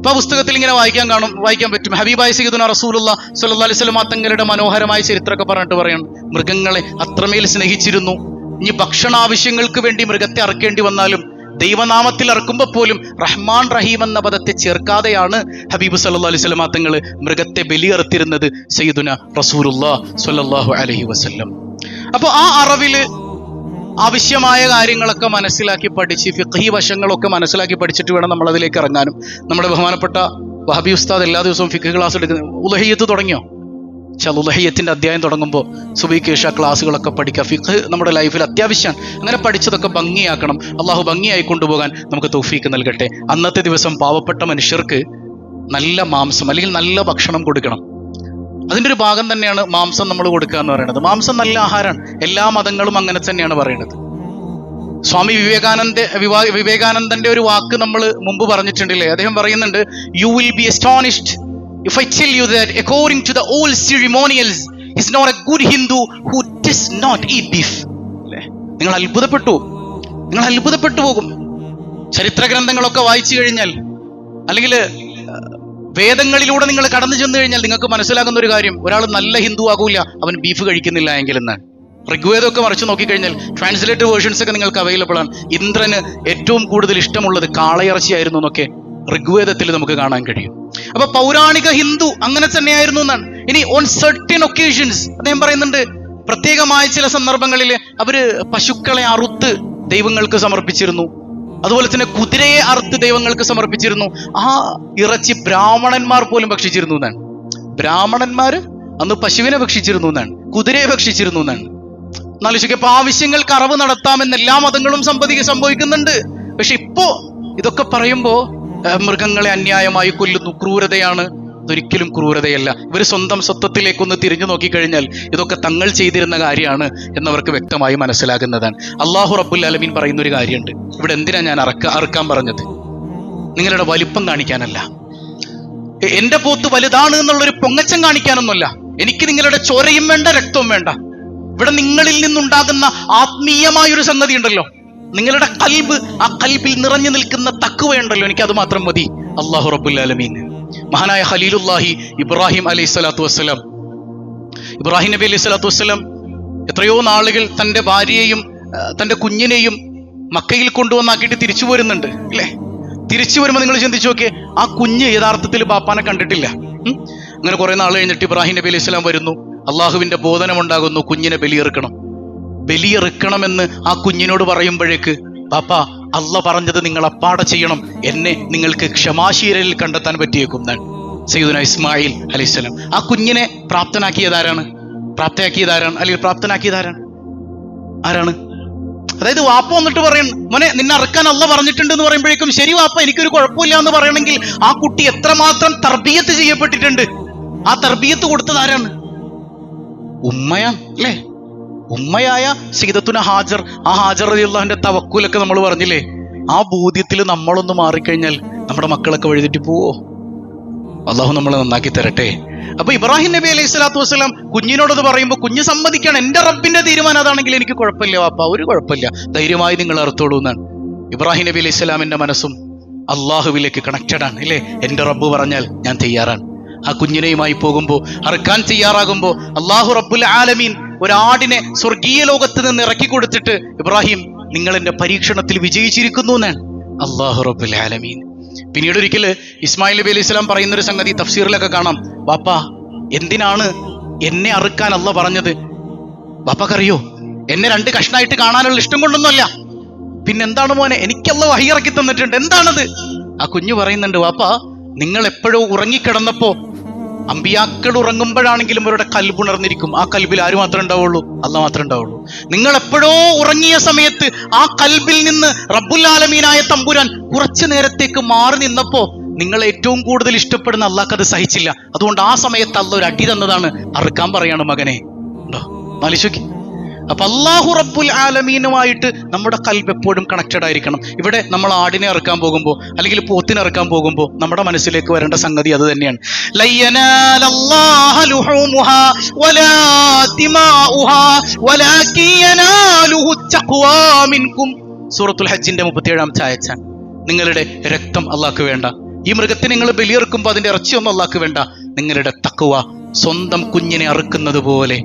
അപ്പൊ പുസ്തകത്തിൽ ഇങ്ങനെ വായിക്കാൻ കാണും വായിക്കാൻ പറ്റും. ഹബീബായ സയ്യിദുന റസൂലുള്ള സല്ലല്ലാഹു അലൈഹി വസല്ലം തങ്ങളുടെ മനോഹരമായ ചരിത്രമൊക്കെ പറഞ്ഞിട്ട് പറയണം മൃഗങ്ങളെ അത്രമേൽ സ്നേഹിച്ചിരുന്നു. ഇനി ഭക്ഷണാവശ്യങ്ങൾക്ക് വേണ്ടി മൃഗത്തെ അറക്കേണ്ടി വന്നാലും ദൈവനാമത്തിൽ ഇറക്കുമ്പോൾ പോലും റഹ്മാൻ റഹീം എന്ന പദത്തെ ചേർക്കാതെയാണ് ഹബീബ് സല്ലാ അലൈഹി വസല്ലം തങ്ങൾ മൃഗത്തെ ബലിയറുത്തിരുന്നത് സയ്യിദുന റസൂലുള്ള സല്ലാഹു അലഹി വസ്ല്ലം. അപ്പോൾ ആ അറവിൽ ആവശ്യമായ കാര്യങ്ങളൊക്കെ മനസ്സിലാക്കി പഠിച്ച് ഫിഖി വശങ്ങളൊക്കെ മനസ്സിലാക്കി പഠിച്ചിട്ട് വേണം നമ്മൾ അതിലേക്ക് ഇറങ്ങാനും. നമ്മുടെ ബഹുമാനപ്പെട്ട വഹബി ഉസ്താദ് എല്ലാ ദിവസവും ഫിഖ് ക്ലാസ് എടുക്കുന്നത് ഉലഹിയത്ത് തുടങ്ങിയോ? ചില ഉലഹിയത്തിന്റെ അധ്യായം തുടങ്ങുമ്പോൾ സുബൈക്കേഷ ക്ലാസ്സുകളൊക്കെ പഠിക്കുക ഫിഖ് നമ്മുടെ ലൈഫിൽ അത്യാവശ്യമാണ് അങ്ങനെ പഠിച്ചതൊക്കെ ഭംഗിയാക്കണം. അള്ളാഹു ഭംഗിയായി കൊണ്ടുപോകാൻ നമുക്ക് തൗഫീക്ക് നൽകട്ടെ. അന്നത്തെ ദിവസം പാവപ്പെട്ട മനുഷ്യർക്ക് നല്ല മാംസം അല്ലെങ്കിൽ നല്ല ഭക്ഷണം കൊടുക്കണം. അതിന്റെ ഒരു ഭാഗം തന്നെയാണ് മാംസം നമ്മൾ കൊടുക്കുക എന്ന് പറയുന്നത്. മാംസം നല്ല ആഹാരമാണ്. എല്ലാ മതങ്ങളും അങ്ങനെ തന്നെയാണ് പറയുന്നത്. സ്വാമി വിവേകാനന്ദ വിവാ- വിവേകാനന്ദന്റെ ഒരു വാക്ക് നമ്മൾ മുമ്പ് പറഞ്ഞിട്ടുണ്ടല്ലേ? അദ്ദേഹം പറയുന്നുണ്ട് you will be astonished if I tell you that according to the old ceremonials is not a good Hindu who does not eat beef അല്ലേ? നിങ്ങൾ അത്ഭുതപ്പെട്ടു. നിങ്ങൾ അത്ഭുതപ്പെട്ടു പോകും. ചരിത്ര ഗ്രന്ഥങ്ങളൊക്കെ വായിച്ചു കഴിഞ്ഞാൽ അല്ലെങ്കിൽ വേദങ്ങളിലൂടെ നിങ്ങൾ കടന്നു ചെന്ന് കഴിഞ്ഞാൽ നിങ്ങൾക്ക് മനസ്സിലാകുന്ന ഒരു കാര്യം. ഒരാൾ നല്ല ഹിന്ദു ആകൂല അവൻ ബീഫ് കഴിക്കുന്നില്ല എങ്കിൽ എന്നാണ് ഋഗ്വേദമൊക്കെ മറിച്ച് നോക്കിക്കഴിഞ്ഞാൽ ട്രാൻസ്ലേറ്റ് വേർഷൻസ് ഒക്കെ നിങ്ങൾക്ക് അവൈലബിൾ ആണ്. ഇന്ദ്രന് ഏറ്റവും കൂടുതൽ ഇഷ്ടമുള്ളത് കാളയിറച്ചിയായിരുന്നു എന്നൊക്കെ ഋഗ്വേദത്തിൽ നമുക്ക് കാണാൻ കഴിയും. അപ്പൊ പൗരാണിക ഹിന്ദു അങ്ങനെ തന്നെയായിരുന്നു എന്നാണ്. ഇനി ഓൺ സർട്ടിൻ ഒക്കേഷൻസ് അദ്ദേഹം പറയുന്നുണ്ട് പ്രത്യേകമായ ചില സന്ദർഭങ്ങളിൽ അവർ പശുക്കളെ അറുത്ത് ദൈവങ്ങൾക്ക് സമർപ്പിച്ചിരുന്നു. അതുപോലെ തന്നെ കുതിരയെ അറുത്ത് ദൈവങ്ങൾക്ക് സമർപ്പിച്ചിരുന്നു. ആ ഇറച്ചി ബ്രാഹ്മണന്മാർ പോലും ഭക്ഷിച്ചിരുന്നു എന്നാണ്. ബ്രാഹ്മണന്മാർ അന്ന് പശുവിനെ ഭക്ഷിച്ചിരുന്നു എന്നാണ്. കുതിരയെ ഭക്ഷിച്ചിരുന്നു എന്നാണ്. എന്നാലും ഇപ്പൊ ആവശ്യങ്ങൾക്ക് അറവ് നടത്താമെന്ന് എല്ലാ മതങ്ങളും സംഭവിക്ക സംഭവിക്കുന്നുണ്ട്. പക്ഷെ ഇപ്പോ ഇതൊക്കെ പറയുമ്പോ മൃഗങ്ങളെ അന്യായമായി കൊല്ലുന്നു ക്രൂരതയാണ്. ഇതൊരിക്കലും ക്രൂരതയല്ല. ഇവർ സ്വന്തം സ്വത്വത്തിലേക്കൊന്ന് തിരിഞ്ഞു നോക്കിക്കഴിഞ്ഞാൽ ഇതൊക്കെ തങ്ങൾ ചെയ്തിരുന്ന കാര്യമാണ് എന്നവർക്ക് വ്യക്തമായി മനസ്സിലാകുന്നതാണ്. അള്ളാഹു റബ്ബുൽ പറയുന്ന ഒരു കാര്യമുണ്ട്. ഇവിടെ എന്തിനാ ഞാൻ അറക്ക അറുക്കാൻ പറഞ്ഞത്? നിങ്ങളുടെ വലിപ്പം കാണിക്കാനല്ല. എന്റെ പോത്ത് വലുതാണ് എന്നുള്ളൊരു പൊങ്ങച്ചം കാണിക്കാനൊന്നുമല്ല. എനിക്ക് നിങ്ങളുടെ ചോരയും വേണ്ട രക്തവും വേണ്ട. ഇവിടെ നിങ്ങളിൽ നിന്നുണ്ടാകുന്ന ആത്മീയമായൊരു സംഗതി ഉണ്ടല്ലോ. നിങ്ങളുടെ കൽബ് ആ കൽബിൽ നിറഞ്ഞു നിൽക്കുന്ന തക്കുവയുണ്ടല്ലോ. എനിക്ക് അത് മാത്രം മതി. അള്ളാഹു റബുല്ലാലമീൻ മഹാനായ ഖലീലുല്ലാഹി ഇബ്രാഹിം അലൈഹി സ്വലാത്തു വസ്സലാം. ഇബ്രാഹിം നബി അലൈഹി സ്വലാത്തു വസ്സലാം എത്രയോ നാളുകൾ തന്റെ ഭാര്യയെയും തന്റെ കുഞ്ഞിനെയും മക്കയിൽ കൊണ്ടുവന്നാക്കിയിട്ട് തിരിച്ചു വരുന്നുണ്ട് അല്ലേ തിരിച്ചു വരുമ്പോൾ നിങ്ങൾ ചിന്തിച്ചു നോക്കിയേ ആ കുഞ്ഞ് യഥാർത്ഥത്തിൽ ബാപ്പാനെ കണ്ടിട്ടില്ല? അങ്ങനെ കുറെ നാൾ കഴിഞ്ഞിട്ട് ഇബ്രാഹിം നബി അലൈഹി സ്വലാം വരുന്നു. അള്ളാഹുവിന്റെ ബോധനമുണ്ടാകുന്നു കുഞ്ഞിനെ ബലിയെറുക്കണം. ബലിയെറുക്കണമെന്ന് ആ കുഞ്ഞിനോട് പറയുമ്പോഴേക്ക് പാപ്പ അല്ല പറഞ്ഞത് നിങ്ങൾ അപ്പാടെ ചെയ്യണം. എന്നെ നിങ്ങൾക്ക് ക്ഷമാശീലയിൽ കണ്ടെത്താൻ പറ്റിയേക്കും സയ്യിദുന ഇസ്മായിൽ അലൈഹിസ്സലാം. ആ കുഞ്ഞിനെ പ്രാപ്തനാക്കിയതാരാണ്? പ്രാപ്തയാക്കിയതാരാണ്? അല്ലെങ്കിൽ പ്രാപ്തനാക്കിയതാരാണ്? ആരാണ്? അതായത് വാപ്പ വന്നിട്ട് പറയണം മോനെ നിന്നെ അറക്കാൻ അല്ല പറഞ്ഞിട്ടുണ്ട് എന്ന് പറയുമ്പോഴേക്കും ശരി വാപ്പ എനിക്കൊരു കുഴപ്പമില്ല എന്ന് പറയണമെങ്കിൽ ആ കുട്ടി എത്രമാത്രം തർബീയത്ത് ചെയ്യപ്പെട്ടിട്ടുണ്ട്? ആ തർബീയത്ത് കൊടുത്തത് ആരാണ്? ഉമ്മയാ അല്ലേ? ഉമ്മയായ സീതത്തുന ഹാജർ. ആ ഹാജർ അള്ളാഹിന്റെ തവക്കൂലൊക്കെ നമ്മൾ പറഞ്ഞില്ലേ? ആ ബോധ്യത്തിൽ നമ്മളൊന്ന് മാറിക്കഴിഞ്ഞാൽ നമ്മുടെ മക്കളൊക്കെ വഴിതെറ്റി പോവോ? അള്ളാഹു നമ്മളെ നന്നാക്കി തരട്ടെ. അപ്പൊ ഇബ്രാഹിം നബി അലൈഹി സ്വലാത്തു വസ്സലാം കുഞ്ഞിനോടത് പറയുമ്പോൾ കുഞ്ഞ് സമ്മതിക്കണം. എന്റെ റബ്ബിന്റെ തീരുമാനം അതാണെങ്കിൽ എനിക്ക് കുഴപ്പമില്ല വാപ്പ ഒരു കുഴപ്പമില്ല. ധൈര്യമായി നിങ്ങൾ അറുത്തോളൂ എന്നാണ്. ഇബ്രാഹിം നബി അലൈഹി സ്വലാമിന്റെ മനസ്സും അള്ളാഹുവിലേക്ക് കണക്റ്റഡ് ആണ് ഇല്ലേ? എന്റെ റബ്ബ് പറഞ്ഞാൽ ഞാൻ തയ്യാറാണ്. ആ കുഞ്ഞിനെയുമായി പോകുമ്പോൾ അറുക്കാൻ തയ്യാറാകുമ്പോൾ അള്ളാഹു റബ്ബുൽ ആലമീൻ ഒരാടിനെ സ്വർഗീയ ലോകത്ത് നിന്ന് ഇറക്കി കൊടുത്തിട്ട് ഇബ്രാഹിം നിങ്ങൾ എന്റെ പരീക്ഷണത്തിൽ വിജയിച്ചിരിക്കുന്നു എന്നാണ്. അള്ളാഹു റബുൽ ആലമീൻ. പിന്നീട് ഒരിക്കൽ ഇസ്മായിൽ നബി അലൈഹി സ്വലാം പറയുന്ന ഒരു സംഗതി തഫ്സീറിലൊക്കെ കാണാം. ബാപ്പ എന്തിനാണ് എന്നെ അറുക്കാൻ അല്ല പറഞ്ഞത്? ബാപ്പക്കറിയോ? എന്നെ രണ്ട് കഷ്ണായിട്ട് കാണാനുള്ള ഇഷ്ടം കൊണ്ടൊന്നുമല്ല. പിന്നെന്താണ് മോനെ? എനിക്കല്ല വഹിയിറക്കി തന്നിട്ടുണ്ട്. എന്താണത്? ആ കുഞ്ഞു പറയുന്നുണ്ട് വാപ്പ നിങ്ങൾ എപ്പോഴോ ഉറങ്ങിക്കിടന്നപ്പോ അമ്പിയാക്കൾ ഉറങ്ങുമ്പോഴാണെങ്കിലും അവരുടെ കൽബുണർന്നിരിക്കും ആ കൽബിൽ ആര് മാത്രമേ ഉണ്ടാവുള്ളൂ? അല്ല മാത്രമേ ഉണ്ടാവുള്ളൂ. നിങ്ങൾ എപ്പോഴോ ഉറങ്ങിയ സമയത്ത് ആ കൽബിൽ നിന്ന് റബ്ബുൽ ആലമീനായ തമ്പുരാൻ കുറച്ചു നേരത്തേക്ക് മാറി നിന്നപ്പോ നിങ്ങൾ ഏറ്റവും കൂടുതൽ ഇഷ്ടപ്പെടുന്ന അള്ളാഹ് അത് സഹിച്ചില്ല. അതുകൊണ്ട് ആ സമയത്ത് അല്ല ഒരു അടി തന്നതാണ്. അറുക്കാൻ പറയാണ് മകനെ. ഉണ്ടോ? ആലോചിക്ക് അപ്പൊ അള്ളാഹു റബ്ബുൽ ആലമീനുമായിട്ട് നമ്മുടെ കൽബ് എപ്പോഴും കണക്റ്റഡ് ആയിരിക്കണം. ഇവിടെ നമ്മൾ ആടിനെ ഇറക്കാൻ പോകുമ്പോൾ അല്ലെങ്കിൽ പോത്തിനെ ഇറക്കാൻ പോകുമ്പോൾ നമ്മുടെ മനസ്സിലേക്ക് വരേണ്ട സംഗതി അത് തന്നെയാണ്. സൂറത്തുൽ ഹജ്ജിന്റെ മുപ്പത്തിയേഴാമത്തെ ചായച്ച നിങ്ങളുടെ രക്തം അള്ളാഹ്ക്ക് വേണ്ട. ഈ മൃഗത്തെ നിങ്ങൾ ബലിയെറുക്കുമ്പോൾ അതിന്റെ ഇറച്ചിയൊന്നും അള്ളാഹ്ക്ക് വേണ്ട. നിങ്ങളുടെ തക്കുവ സ്വന്തം കുഞ്ഞിനെ അറുക്കുന്നത് പോലെ.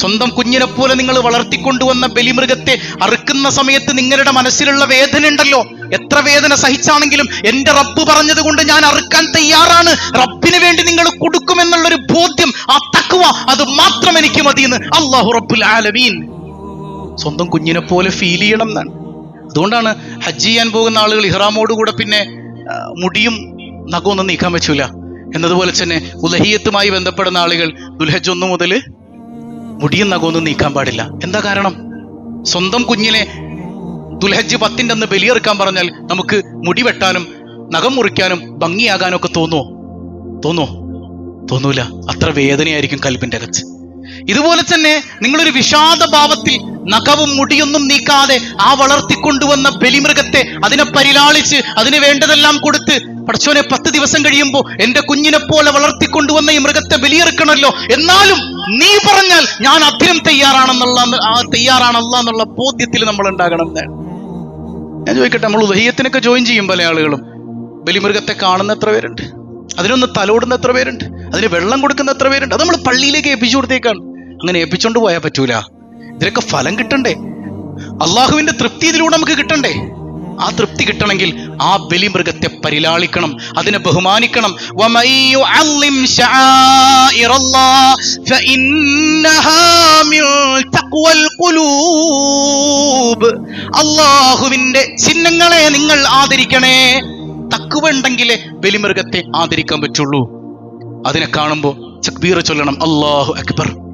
സ്വന്തം കുഞ്ഞിനെ പോലെ നിങ്ങൾ വളർത്തിക്കൊണ്ടുവന്ന ബലിമൃഗത്തെ അറുക്കുന്ന സമയത്ത് നിങ്ങളുടെ മനസ്സിലുള്ള വേദന ഉണ്ടല്ലോ എത്ര വേദന സഹിച്ചാണെങ്കിലും എന്റെ റബ്ബ് പറഞ്ഞത് കൊണ്ട് ഞാൻ അറുക്കാൻ തയ്യാറാണ്. റബ്ബിന് വേണ്ടി നിങ്ങൾ കൊടുക്കുമെന്നുള്ള ഒരു ബോധ്യം ആ തക്കുവ അത് മാത്രം എനിക്ക് മതിയെന്ന് അള്ളാഹു റബ്ബുൽ ആലമീൻ സ്വന്തം കുഞ്ഞിനെ പോലെ ഫീൽ ചെയ്യണം എന്നാണ്. അതുകൊണ്ടാണ് ഹജ്ജ് ചെയ്യാൻ പോകുന്ന ആളുകൾ ഇഹ്റാമോടുകൂടെ പിന്നെ മുടിയും മുടിയും നഖമൊന്നും നീക്കാൻ പറ്റൂല. എന്നതുപോലെ തന്നെ ഉലഹിയത്തുമായി ബന്ധപ്പെടുന്ന ആളുകൾ ദുൽഹജ് ഒന്ന് മുതൽ മുടിയും നഖമൊന്നും നീക്കാൻ പാടില്ല. എന്താ കാരണം? സ്വന്തം കുഞ്ഞിനെ ദുൽഹജ്ജ് പത്തിന്റെ അന്ന് ബലിയെറുക്കാൻ പറഞ്ഞാൽ നമുക്ക് മുടി വെട്ടാനും നഖം മുറിക്കാനും ഭംഗിയാകാനും ഒക്കെ തോന്നുമോ തോന്നുമോ തോന്നൂല. അത്ര വേദനയായിരിക്കും കൽബിന്റെ അകത്ത്. ഇതുപോലെ തന്നെ നിങ്ങളൊരു വിഷാദ ഭാവത്തിൽ നഖവും മുടിയൊന്നും നീക്കാതെ ആ വളർത്തിക്കൊണ്ടുവന്ന ബലിമൃഗത്തെ അതിനെ പരിലാളിച്ച് അതിന് വേണ്ടതെല്ലാം കൊടുത്ത് പടച്ചോനെ പത്ത് ദിവസം കഴിയുമ്പോൾ എന്റെ കുഞ്ഞിനെ പോലെ വളർത്തിക്കൊണ്ടുവന്ന ഈ മൃഗത്തെ ബലിയെറുക്കണമല്ലോ എന്നാലും നീ പറഞ്ഞാൽ ഞാൻ അഭ്യം തയ്യാറാണെന്നുള്ള തയ്യാറാണല്ല എന്നുള്ള ബോധ്യത്തിൽ നമ്മൾ ഉണ്ടാകണം ഞാൻ ചോദിക്കട്ടെ നമ്മൾ ഉദഹീയത്തിനൊക്കെ ജോയിൻ ചെയ്യും പല ആളുകളും. ബലിമൃഗത്തെ കാണുന്ന എത്ര പേരുണ്ട്. അതിനൊന്ന് തലോടുന്ന എത്ര പേരുണ്ട്. അതിന് വെള്ളം കൊടുക്കുന്ന എത്ര പേരുണ്ട്. അത് നമ്മൾ പള്ളിയിലേക്ക് ഏൽപ്പിച്ചു കൊടുത്തേക്കാണ്. അങ്ങനെ ഏൽപ്പിച്ചോണ്ട് പോയാൽ പറ്റൂല. ഇതിനൊക്കെ ഫലം കിട്ടണ്ടേ? അള്ളാഹുവിന്റെ തൃപ്തി ഇതിലൂടെ നമുക്ക് കിട്ടണ്ടേ? ആ തൃപ്തി കിട്ടണമെങ്കിൽ ആ ബലിമൃഗത്തെ പരിലാളിക്കണം അതിനെ ബഹുമാനിക്കണം. അള്ളാഹുവിന്റെ ചിഹ്നങ്ങളെ നിങ്ങൾ ആദരിക്കണേ. തക്കുവ ഉണ്ടെങ്കിലേ ബലിമൃഗത്തെ ആദരിക്കാൻ പറ്റുള്ളൂ. അതിനെ കാണുമ്പോൾ ചക്ബീർ ചൊല്ലണം. അള്ളാഹു അക്ബർ.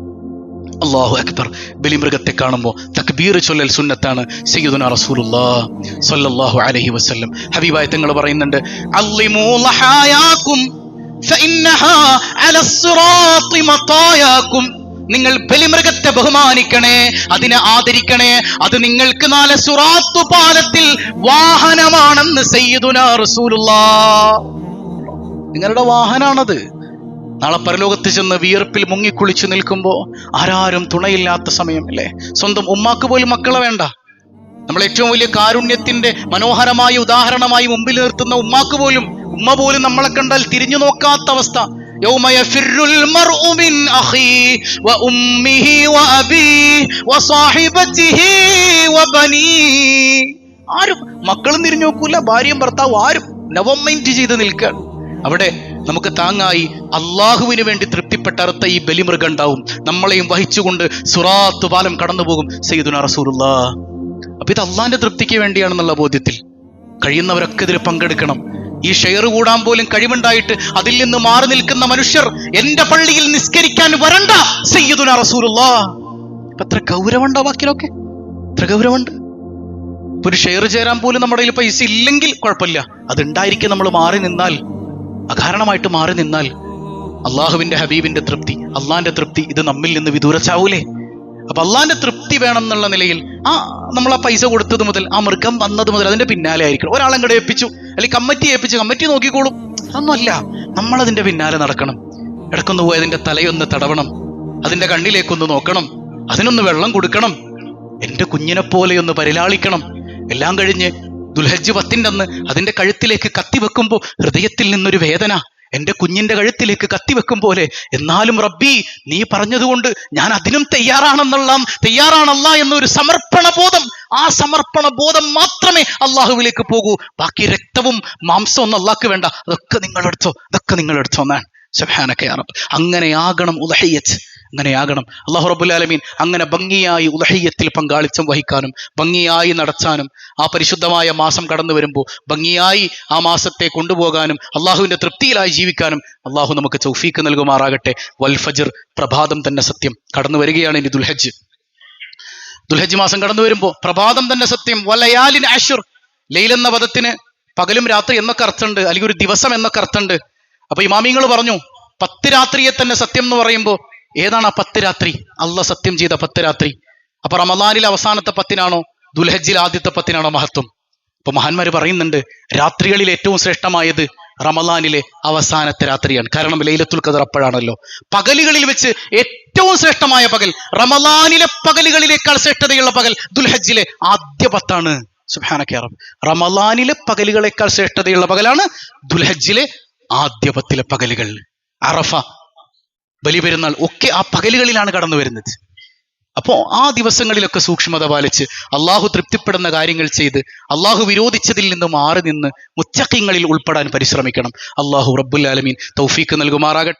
അള്ളാഹു അക്ബർ. ബലിമൃഗത്തെ കാണുമ്പോൾ തക്ബീർ ചൊല്ലൽ സുന്നത്താണ് സയ്യിദുന റസൂലുള്ളാ സല്ലല്ലാഹു അലൈഹി വസല്ലം. ഹബീബായ തങ്ങൾ പറയുന്നുണ്ട് നിങ്ങൾ ബലിമൃഗത്തെ ബഹുമാനിക്കണേ അതിനെ ആദരിക്കണേ അത് നിങ്ങൾക്ക് നാളെ സുറാത്തു പാലത്തിൽ വാഹനമാണെന്ന് സയ്യിദുന റസൂലുള്ളാ. നിങ്ങളുടെ വാഹനാണത്. നാളെ പരലോകത്ത് ചെന്ന് വിയർപ്പിൽ മുങ്ങിക്കുളിച്ചു നിൽക്കുമ്പോൾ ആരാരും തുണയില്ലാത്ത സമയം അല്ലേ സ്വന്തം ഉമ്മാക്ക് പോലും മക്കളെ വേണ്ട നമ്മൾ ഏറ്റവും വലിയ കാരുണ്യത്തിന്റെ മനോഹരമായ ഉദാഹരണമായി മുമ്പിൽ നിർത്തുന്ന ഉമ്മാക്ക് പോലും ഉമ്മ പോലും നമ്മളെ കണ്ടാൽ തിരിഞ്ഞു നോക്കാത്ത അവസ്ഥ يوم يفر المرء من أخيه وأمه وأبيه وصاحبته وبنيه ആരും മക്കളും തിരിഞ്ഞു നോക്കൂല ഭാര്യയും ഭർത്താവും ആരും നവമൈൻഡ് ചെയ്ത് നിൽക്കുകയാണ് അവിടെ നമുക്ക് താങ്ങായി അള്ളാഹുവിന് വേണ്ടി തൃപ്തിപ്പെട്ട അറുത്ത ഈ ബലിമൃഗം ഉണ്ടാവും. നമ്മളെയും വഹിച്ചുകൊണ്ട് സുറാത്ത് പാലം കടന്നു പോകും സയ്യിദുന റസൂലുള്ള. അപ്പൊ ഇത് അള്ളാന്റെ തൃപ്തിക്ക് വേണ്ടിയാണെന്നുള്ള ബോധ്യത്തിൽ കഴിയുന്നവരൊക്കെ ഇതിൽ പങ്കെടുക്കണം. ഈ ഷെയർ കൂടാൻ പോലും കഴിവുണ്ടായിട്ട് അതിൽ നിന്ന് മാറി നിൽക്കുന്ന മനുഷ്യർ എന്റെ പള്ളിയിൽ നിസ്കരിക്കാൻ വരണ്ട സയ്യിദുന റസൂലുള്ള. അപ്പൊ എത്ര ഗൗരവമുണ്ടോ വാക്കിലൊക്കെ? എത്ര ഗൗരവമുണ്ട്? ഒരു ഷെയർ ചേരാൻ പോലും നമ്മുടെ കയ്യിൽ പൈസ ഇല്ലെങ്കിൽ കുഴപ്പമില്ല. അതുണ്ടായിരിക്കും നമ്മൾ മാറി നിന്നാൽ അകാരണമായിട്ട് മാറി നിന്നാൽ അള്ളാഹുവിന്റെ ഹബീബിന്റെ തൃപ്തി അള്ളാന്റെ തൃപ്തി ഇത് നമ്മിൽ നിന്ന് വിദൂരച്ചാവൂലേ? അപ്പൊ അള്ളാന്റെ തൃപ്തി വേണം എന്നുള്ള നിലയിൽ ആ നമ്മൾ ആ പൈസ കൊടുത്തത് മുതൽ ആ മൃഗം വന്നത് മുതൽ അതിന്റെ പിന്നാലെ ആയിരിക്കണം. ഒരാളെങ്ങടെ ഏൽപ്പിച്ചു അല്ലെങ്കിൽ കമ്മിറ്റി ഏൽപ്പിച്ചു കമ്മിറ്റി നോക്കിക്കോളും. അതൊന്നുമല്ല നമ്മൾ അതിന്റെ പിന്നാലെ നടക്കണം. ഇടക്കൊന്ന് പോയി അതിന്റെ തലയൊന്ന് തടവണം അതിന്റെ കണ്ണിലേക്കൊന്ന് നോക്കണം അതിനൊന്ന് വെള്ളം കൊടുക്കണം എന്റെ കുഞ്ഞിനെ പോലെയൊന്ന് പരിലാളിക്കണം. എല്ലാം കഴിഞ്ഞ് ദുൽഹജ്ജ് പത്തിന്റെ അന്ന് അതിന്റെ കഴുത്തിലേക്ക് കത്തി വെക്കുമ്പോൾ ഹൃദയത്തിൽ നിന്നൊരു വേദന എന്റെ കുഞ്ഞിന്റെ കഴുത്തിലേക്ക് കത്തിവെക്കും പോലെ. എന്നാലും റബ്ബി നീ പറഞ്ഞതുകൊണ്ട് ഞാൻ അതിനും തയ്യാറാണെന്നുള്ള തയ്യാറാണല്ല എന്നൊരു സമർപ്പണ ബോധം ആ സമർപ്പണ ബോധം മാത്രമേ അള്ളാഹുവിലേക്ക് പോകൂ. ബാക്കി രക്തവും മാംസവും ഒന്നും അള്ളാഹ്ക്ക് വേണ്ട. അതൊക്കെ നിങ്ങളെടുത്തോ അതൊക്കെ നിങ്ങളെടുത്തോ എന്നാണ്. സുബ്ഹാനക അറബ് അങ്ങനെ അങ്ങനെയാകണം ഉലഹിയത്ത് അങ്ങനെയാകണം. അള്ളാഹു റബുലാലമീൻ അങ്ങനെ ഭംഗിയായി ഉലഹിയത്തിൽ പങ്കാളിത്തം വഹിക്കാനും ഭംഗിയായി നടത്താനും ആ പരിശുദ്ധമായ മാസം കടന്നു വരുമ്പോൾ ഭംഗിയായി ആ മാസത്തെ കൊണ്ടുപോകാനും അള്ളാഹുവിന്റെ തൃപ്തിയിലായി ജീവിക്കാനും അള്ളാഹു നമുക്ക് ചൗഫീക്ക് നൽകുമാറാകട്ടെ. വൽഫജർ പ്രഭാതം തന്നെ സത്യം. കടന്നു വരികയാണ് ഇനി ദുൽഹജ് ദുൽഹജ് മാസം കടന്നു വരുമ്പോൾ പ്രഭാതം തന്നെ സത്യം. വലയാലിൻ ആഷുർ ലൈലെന്ന പദത്തിന് പകലും രാത്രി എന്നൊക്കെ അർത്ഥമുണ്ട്. അല്ലെങ്കിൽ ഒരു ദിവസം എന്നൊക്കെ അർത്ഥമുണ്ട്. അപ്പൊ ഇമാമിങ്ങൾ പറഞ്ഞു പത്ത് രാത്രിയെ തന്നെ സത്യം എന്ന് പറയുമ്പോൾ ഏതാണ് ആ പത്ത് രാത്രി? അല്ല സത്യം ചെയ്ത പത്ത് രാത്രി. അപ്പൊ റമദാനിലെ അവസാനത്തെ പത്തിനാണോ? ദുൽഹജ്ജിൽ ആദ്യത്തെ പത്തിനാണോ മഹത്വം? അപ്പൊ മഹാന്മാര് പറയുന്നുണ്ട് രാത്രികളിൽ ഏറ്റവും ശ്രേഷ്ഠമായത് റമദാനിലെ അവസാനത്തെ രാത്രിയാണ്. കാരണം ലൈലത്തുൽ ഖദർ അപ്പോഴാണല്ലോ. പകലുകളിൽ വെച്ച് ഏറ്റവും ശ്രേഷ്ഠമായ പകൽ റമദാനിലെ പകലുകളിലേക്കാൾ ശ്രേഷ്ഠതയുള്ള പകൽ ദുൽഹജ്ജിലെ ആദ്യ പത്താണ്. സുഹാനക്കേറം റമദാനിലെ പകലുകളേക്കാൾ ശ്രേഷ്ഠതയുള്ള പകലാണ് ദുൽഹജ്ജിലെ ആദ്യ പത്തിലെ പകലുകൾ. അറഫ ബലിപെരുന്നാൾ ഒക്കെ ആ പകലുകളിലാണ് കടന്നു വരുന്നത്. അപ്പോൾ ആ ദിവസങ്ങളിലൊക്കെ സൂക്ഷ്മത പാലിച്ച് അള്ളാഹു തൃപ്തിപ്പെടുന്ന കാര്യങ്ങൾ ചെയ്ത് അള്ളാഹു വിരോധിച്ചതിൽ നിന്ന് മാറി നിന്ന് മുച്ചക്കിങ്ങളിൽ ഉൾപ്പെടാൻ പരിശ്രമിക്കണം. അള്ളാഹു റബ്ബുൽ തൗഫീക്ക് നൽകുമാറാകട്ടെ.